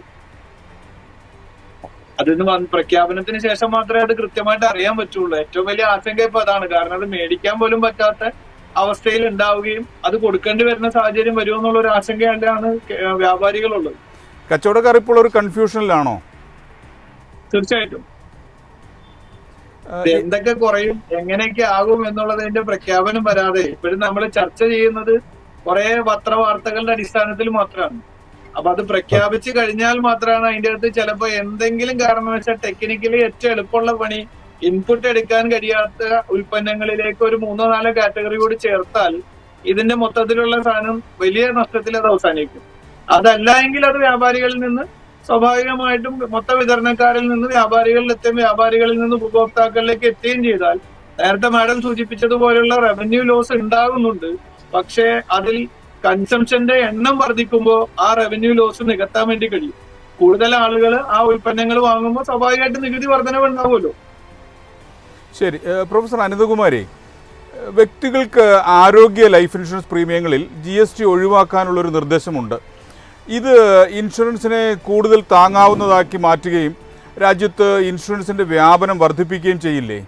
അതിന് പ്രഖ്യാപനത്തിന് ശേഷം മാത്രമേ അത് കൃത്യമായിട്ട് അറിയാൻ പറ്റുള്ളൂ. ഏറ്റവും വലിയ ആശങ്ക ഇപ്പൊ അതാണ്. കാരണം അത് മേടിക്കാൻ പോലും പറ്റാത്ത അവസ്ഥയിൽ ഉണ്ടാവുകയും അത് കൊടുക്കേണ്ടി വരുന്ന സാഹചര്യം വരുമോ എന്നുള്ള ഒരു ആശങ്കയാണ് വ്യാപാരികളുള്ളത്. കച്ചവടക്കാർ ഇപ്പോൾ ഒരു കൺഫ്യൂഷനിലാണോ തീർച്ചയായിട്ടും. എന്തൊക്കെ കുറയും എങ്ങനെയൊക്കെ ആകും എന്നുള്ളതിന്റെ പ്രഖ്യാപനം വരാതെ ഇപ്പോഴും നമ്മൾ ചർച്ച ചെയ്യുന്നത് കുറെ പത്രവാർത്തകളുടെ അടിസ്ഥാനത്തിൽ മാത്രമാണ്. അപ്പൊ അത് പ്രഖ്യാപിച്ചു കഴിഞ്ഞാൽ മാത്രമാണ് അതിന്റെ അകത്ത് ചിലപ്പോ എന്തെങ്കിലും കാരണം വെച്ചാൽ ടെക്നിക്കലി ഏറ്റവും എളുപ്പമുള്ള പണി ഇൻപുട്ട് എടുക്കാൻ കഴിയാത്ത ഉൽപ്പന്നങ്ങളിലേക്ക് ഒരു മൂന്നോ നാലോ കാറ്റഗറി കൂടി ചേർത്താൽ ഇതിന്റെ മൊത്തത്തിലുള്ള സാധനം വലിയ നഷ്ടത്തിൽ അത് അവസാനിക്കും. അതല്ല എങ്കിൽ അത് വ്യാപാരികളിൽ നിന്ന് സ്വാഭാവികമായിട്ടും മൊത്ത വിതരണക്കാരിൽ നിന്ന് വ്യാപാരികളിൽ എത്തുകയും വ്യാപാരികളിൽ നിന്ന് ഉപഭോക്താക്കളിലേക്ക് എത്തുകയും ചെയ്താൽ നേരത്തെ മാഡം സൂചിപ്പിച്ചതുപോലെയുള്ള റവന്യൂ ലോസ് ഉണ്ടാകുന്നുണ്ട്. പക്ഷേ അതിൽ കൺസംഷന്റെ എണ്ണം വർദ്ധിക്കുമ്പോൾ ആ റവന്യൂ ലോസ് നികത്താൻ വേണ്ടി കഴിയും. കൂടുതൽ ആളുകൾ ആ ഉൽപ്പന്നങ്ങൾ വാങ്ങുമ്പോൾ സ്വാഭാവികമായിട്ട് നികുതി വർധനവ് ഉണ്ടാവുമല്ലോ. ശരി. പ്രൊഫസർ അനന്തകുമാരി വ്യക്തികൾക്ക് ആരോഗ്യ ലൈഫ് ഇൻഷുറൻസ് പ്രീമിയങ്ങളിൽ ജി എസ് ടി ഒഴിവാക്കാനുള്ളൊരു നിർദ്ദേശമുണ്ട്. ഇത് ഇൻഷുറൻസിനെ കൂടുതൽ താങ്ങാവുന്നതാക്കി മാറ്റുകയും രാജ്യത്ത് ഇൻഷുറൻസിന്റെ വ്യാപനം വർദ്ധിപ്പിക്കുകയും ചെയ്യില്ലേ?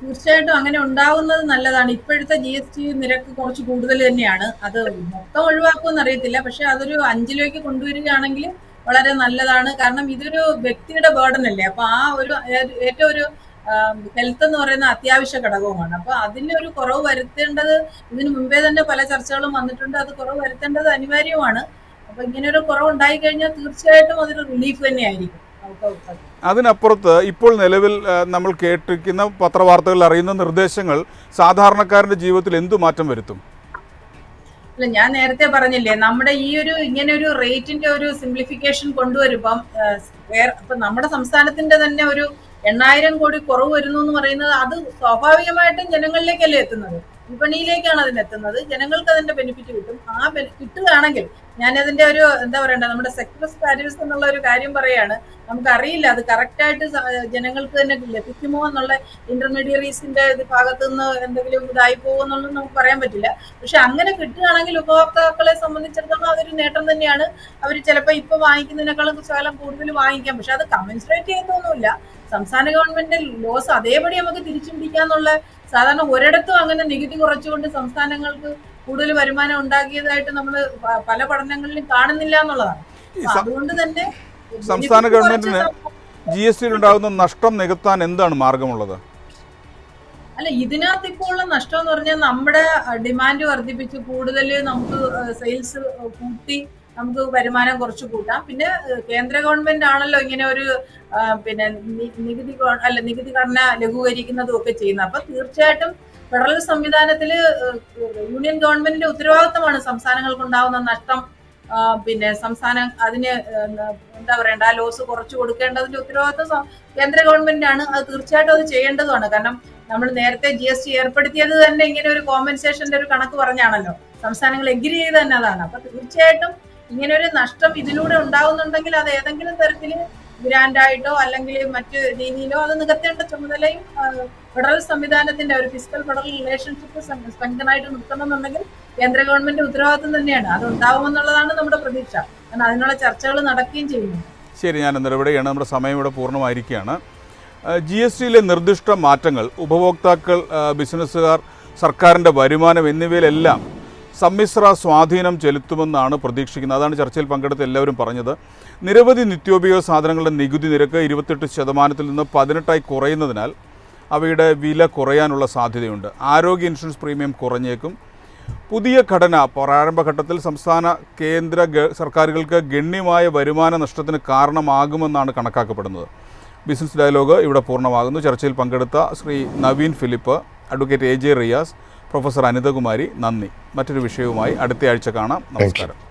തീർച്ചയായിട്ടും അങ്ങനെ ഉണ്ടാവുന്നത് നല്ലതാണ്. ഇപ്പോഴത്തെ ജി എസ് ടി നിരക്ക് കുറച്ച് കൂടുതൽ തന്നെയാണ്. അത് മൊത്തം ഒഴിവാക്കുമെന്ന് അറിയത്തില്ല. പക്ഷെ അതൊരു അഞ്ചിലേക്ക് കൊണ്ടുവരികയാണെങ്കിൽ വളരെ നല്ലതാണ്. കാരണം ഇതൊരു വ്യക്തിയുടെ ബേർഡൻ അല്ലേ? അപ്പൊ ആ ഒരു ഏറ്റവും ഒരു ഹെൽത്ത് എന്ന് പറയുന്ന അത്യാവശ്യ ഘടകവുമാണ്. അപ്പൊ അതിന് ഒരു കുറവ് വരുത്തേണ്ടത് ഇതിനു മുമ്പേ തന്നെ പല ചർച്ചകളും വന്നിട്ടുണ്ട്. അത് കുറവ് വരുത്തേണ്ടത് അനിവാര്യമാണ്. അപ്പൊ ഇങ്ങനെ ഒരു കുറവ് ഉണ്ടായി കഴിഞ്ഞാൽ തീർച്ചയായിട്ടും അതൊരു റിലീഫ് തന്നെയായിരിക്കും. അതിനപ്പുറത്ത് ഇപ്പോൾ നിലവിൽ നമ്മൾ കേട്ടിരിക്കുന്ന പത്രവാർത്തകളിൽ അറിയുന്ന നിർദ്ദേശങ്ങൾ സാധാരണക്കാരന്റെ ജീവിതത്തിൽ എന്തു മാറ്റം വരുത്തും? അല്ല ഞാൻ നേരത്തെ പറഞ്ഞില്ലേ നമ്മുടെ ഈ ഒരു ഇങ്ങനെ ഒരു റേറ്റിന്റെ ഒരു സിംപ്ലിഫിക്കേഷൻ കൊണ്ടുവരുമ്പം ഇപ്പൊ നമ്മുടെ സംസ്ഥാനത്തിന്റെ തന്നെ ഒരു എണ്ണായിരം കോടി കുറവ് വരുന്നു എന്ന് പറയുന്നത് അത് സ്വാഭാവികമായിട്ടും ജനങ്ങളിലേക്കല്ലേ എത്തുന്നത്? വിപണിയിലേക്കാണ് അതിന് എത്തുന്നത്. ജനങ്ങൾക്ക് അതിന്റെ ബെനിഫിറ്റ് കിട്ടും. ആ കിട്ടുകയാണെങ്കിൽ ഞാൻ അതിന്റെ ഒരു എന്താ പറയണ്ട നമ്മുടെ സെക്ടർ സ്റ്റാറ്റസ് എന്നുള്ള ഒരു കാര്യം പറയാണ്. നമുക്ക് അറിയില്ല അത് കറക്റ്റ് ആയിട്ട് സ- ജനങ്ങൾക്ക് തന്നെ ലഭിക്കുമോ എന്നുള്ള ഇന്റർമീഡിയറീസിന്റെ ഇത് ഭാഗത്തു നിന്ന് എന്തെങ്കിലും ഇതായി പോകുമെന്നുള്ളത് നമുക്ക് പറയാൻ പറ്റില്ല. പക്ഷെ അങ്ങനെ കിട്ടുകയാണെങ്കിൽ ഉപഭോക്താക്കളെ സംബന്ധിച്ചിടത്തോളം അതൊരു നേട്ടം തന്നെയാണ്. അവർ ചിലപ്പോൾ ഇപ്പൊ വാങ്ങിക്കുന്നതിനേക്കാളും ശകലം കൂടുതൽ വാങ്ങിക്കാം. പക്ഷെ അത് കമൻസ്ട്രേറ്റ് ചെയ്യുന്നൊന്നുമില്ല സംസ്ഥാന ഗവൺമെന്റ് ലോസ് അതേപടി നമുക്ക് തിരിച്ചു പിടിക്കാന്നുള്ള സാധാരണ ഒരിടത്തും അങ്ങനെ നികുതി കുറച്ചുകൊണ്ട് സംസ്ഥാനങ്ങൾക്ക് കൂടുതൽ വരുമാനം ഉണ്ടാക്കിയതായിട്ട് നമ്മൾ പല പഠനങ്ങളിലും കാണുന്നില്ല എന്നുള്ളതാണ്. അതുകൊണ്ട് തന്നെ സംസ്ഥാന ഗവൺമെന്റിന് ജി എസ് ടിയിൽ ഉണ്ടാകുന്ന നഷ്ടം നികത്താൻ എന്താണ് മാർഗമുള്ളത്? അല്ല ഇതിനകത്ത് ഇപ്പോൾ ഉള്ള നഷ്ടം എന്ന് പറഞ്ഞാൽ നമ്മുടെ ഡിമാൻഡ് വർദ്ധിപ്പിച്ച് കൂടുതൽ നമുക്ക് സെയിൽസ് കൂട്ടി നമുക്ക് വരുമാനം കുറച്ച് കൂട്ടാം. പിന്നെ കേന്ദ്ര ഗവൺമെന്റ് ആണല്ലോ ഇങ്ങനെ ഒരു പിന്നെ നികുതി അല്ല നികുതി ഘടന ലഘൂകരിക്കുന്നതും ഒക്കെ ചെയ്യുന്നത്. അപ്പൊ തീർച്ചയായിട്ടും ഫെഡറൽ സംവിധാനത്തിൽ യൂണിയൻ ഗവൺമെന്റിന്റെ ഉത്തരവാദിത്തമാണ് സംസ്ഥാനങ്ങൾക്ക് ഉണ്ടാവുന്ന നഷ്ടം പിന്നെ സംസ്ഥാനം അതിന് എന്താ പറയണ്ട ആ ലോസ് കുറച്ചു കൊടുക്കേണ്ടതിന്റെ ഉത്തരവാദിത്തം സം- കേന്ദ്ര ഗവൺമെന്റാണ് അത് തീർച്ചയായിട്ടും അത് ചെയ്യേണ്ടതുമാണ്. കാരണം നമ്മൾ നേരത്തെ ജി എസ് ടി ഏർപ്പെടുത്തിയത് തന്നെ ഇങ്ങനെ ഒരു കോമ്പൻസേഷന്റെ ഒരു കണക്ക് പറഞ്ഞാണല്ലോ. സംസ്ഥാനങ്ങൾ എഗ്രി ചെയ്ത് തന്നെ അതാണ്. അപ്പൊ തീർച്ചയായിട്ടും ഇങ്ങനെ ഒരു നഷ്ടം ഇതിലൂടെ ഉണ്ടാവുന്നുണ്ടെങ്കിൽ അത് ഏതെങ്കിലും തരത്തിൽ ഗ്രാൻഡായിട്ടോ അല്ലെങ്കിൽ മറ്റു രീതിയിലോ അത് നികത്തേണ്ട ചുമതലയും ഫെഡറൽ സംവിധാനത്തിന്റെ ഒരു ഫിസിക്കൽ ഫെഡറൽ റിലേഷൻഷിപ്പ് സ്ട്രെങ്തനായിട്ട് നിർത്തണമെന്നുണ്ടെങ്കിൽ കേന്ദ്ര ഗവൺമെന്റ് ഉത്തരവാദിത്വം തന്നെയാണ്. അത് ഉണ്ടാവുമെന്നുള്ളതാണ് നമ്മുടെ പ്രതീക്ഷ. കാരണം അതിനുള്ള ചർച്ചകൾ നടക്കുകയും ചെയ്യുന്നു. ശരി ഞാൻ ഇവിടെയാണ്. നമ്മുടെ സമയം ഇവിടെ പൂർണമായിരിക്കുകയാണ്. ജി എസ് ടിയിലെ നിർദ്ദിഷ്ട മാറ്റങ്ങൾ ഉപഭോക്താക്കൾ ബിസിനസ്സുകാർ സർക്കാരിന്റെ വരുമാനം എന്നിവയിലെല്ലാം സമ്മിശ്ര സ്വാധീനം ചെലുത്തുമെന്നാണ് പ്രതീക്ഷിക്കുന്നത്. അതാണ് ചർച്ചയിൽ പങ്കെടുത്ത എല്ലാവരും പറഞ്ഞത്. നിരവധി നിത്യോപയോഗ സാധനങ്ങളുടെ നികുതി നിരക്ക് ഇരുപത്തെട്ട് ശതമാനത്തിൽ നിന്ന് പതിനെട്ടായി കുറയുന്നതിനാൽ അവയുടെ വില കുറയാനുള്ള സാധ്യതയുണ്ട്. ആരോഗ്യ ഇൻഷുറൻസ് പ്രീമിയം കുറഞ്ഞേക്കും. പുതിയ ഘടന പ്രാരംഭഘട്ടത്തിൽ സംസ്ഥാന കേന്ദ്ര സർക്കാരുകൾക്ക് ഗണ്യമായ വരുമാന നഷ്ടത്തിന് കാരണമാകുമെന്നാണ് കണക്കാക്കപ്പെടുന്നത്. ബിസിനസ് ഡയലോഗ് ഇവിടെ പൂർണമാകുന്നു. ചർച്ചയിൽ പങ്കെടുത്ത Shri Naveen Philip advocate A J Riyas professor Anithakumari നന്ദി. മറ്റൊരു വിഷയവുമായി അടുത്തയാഴ്ച കാണാം. നമസ്കാരം.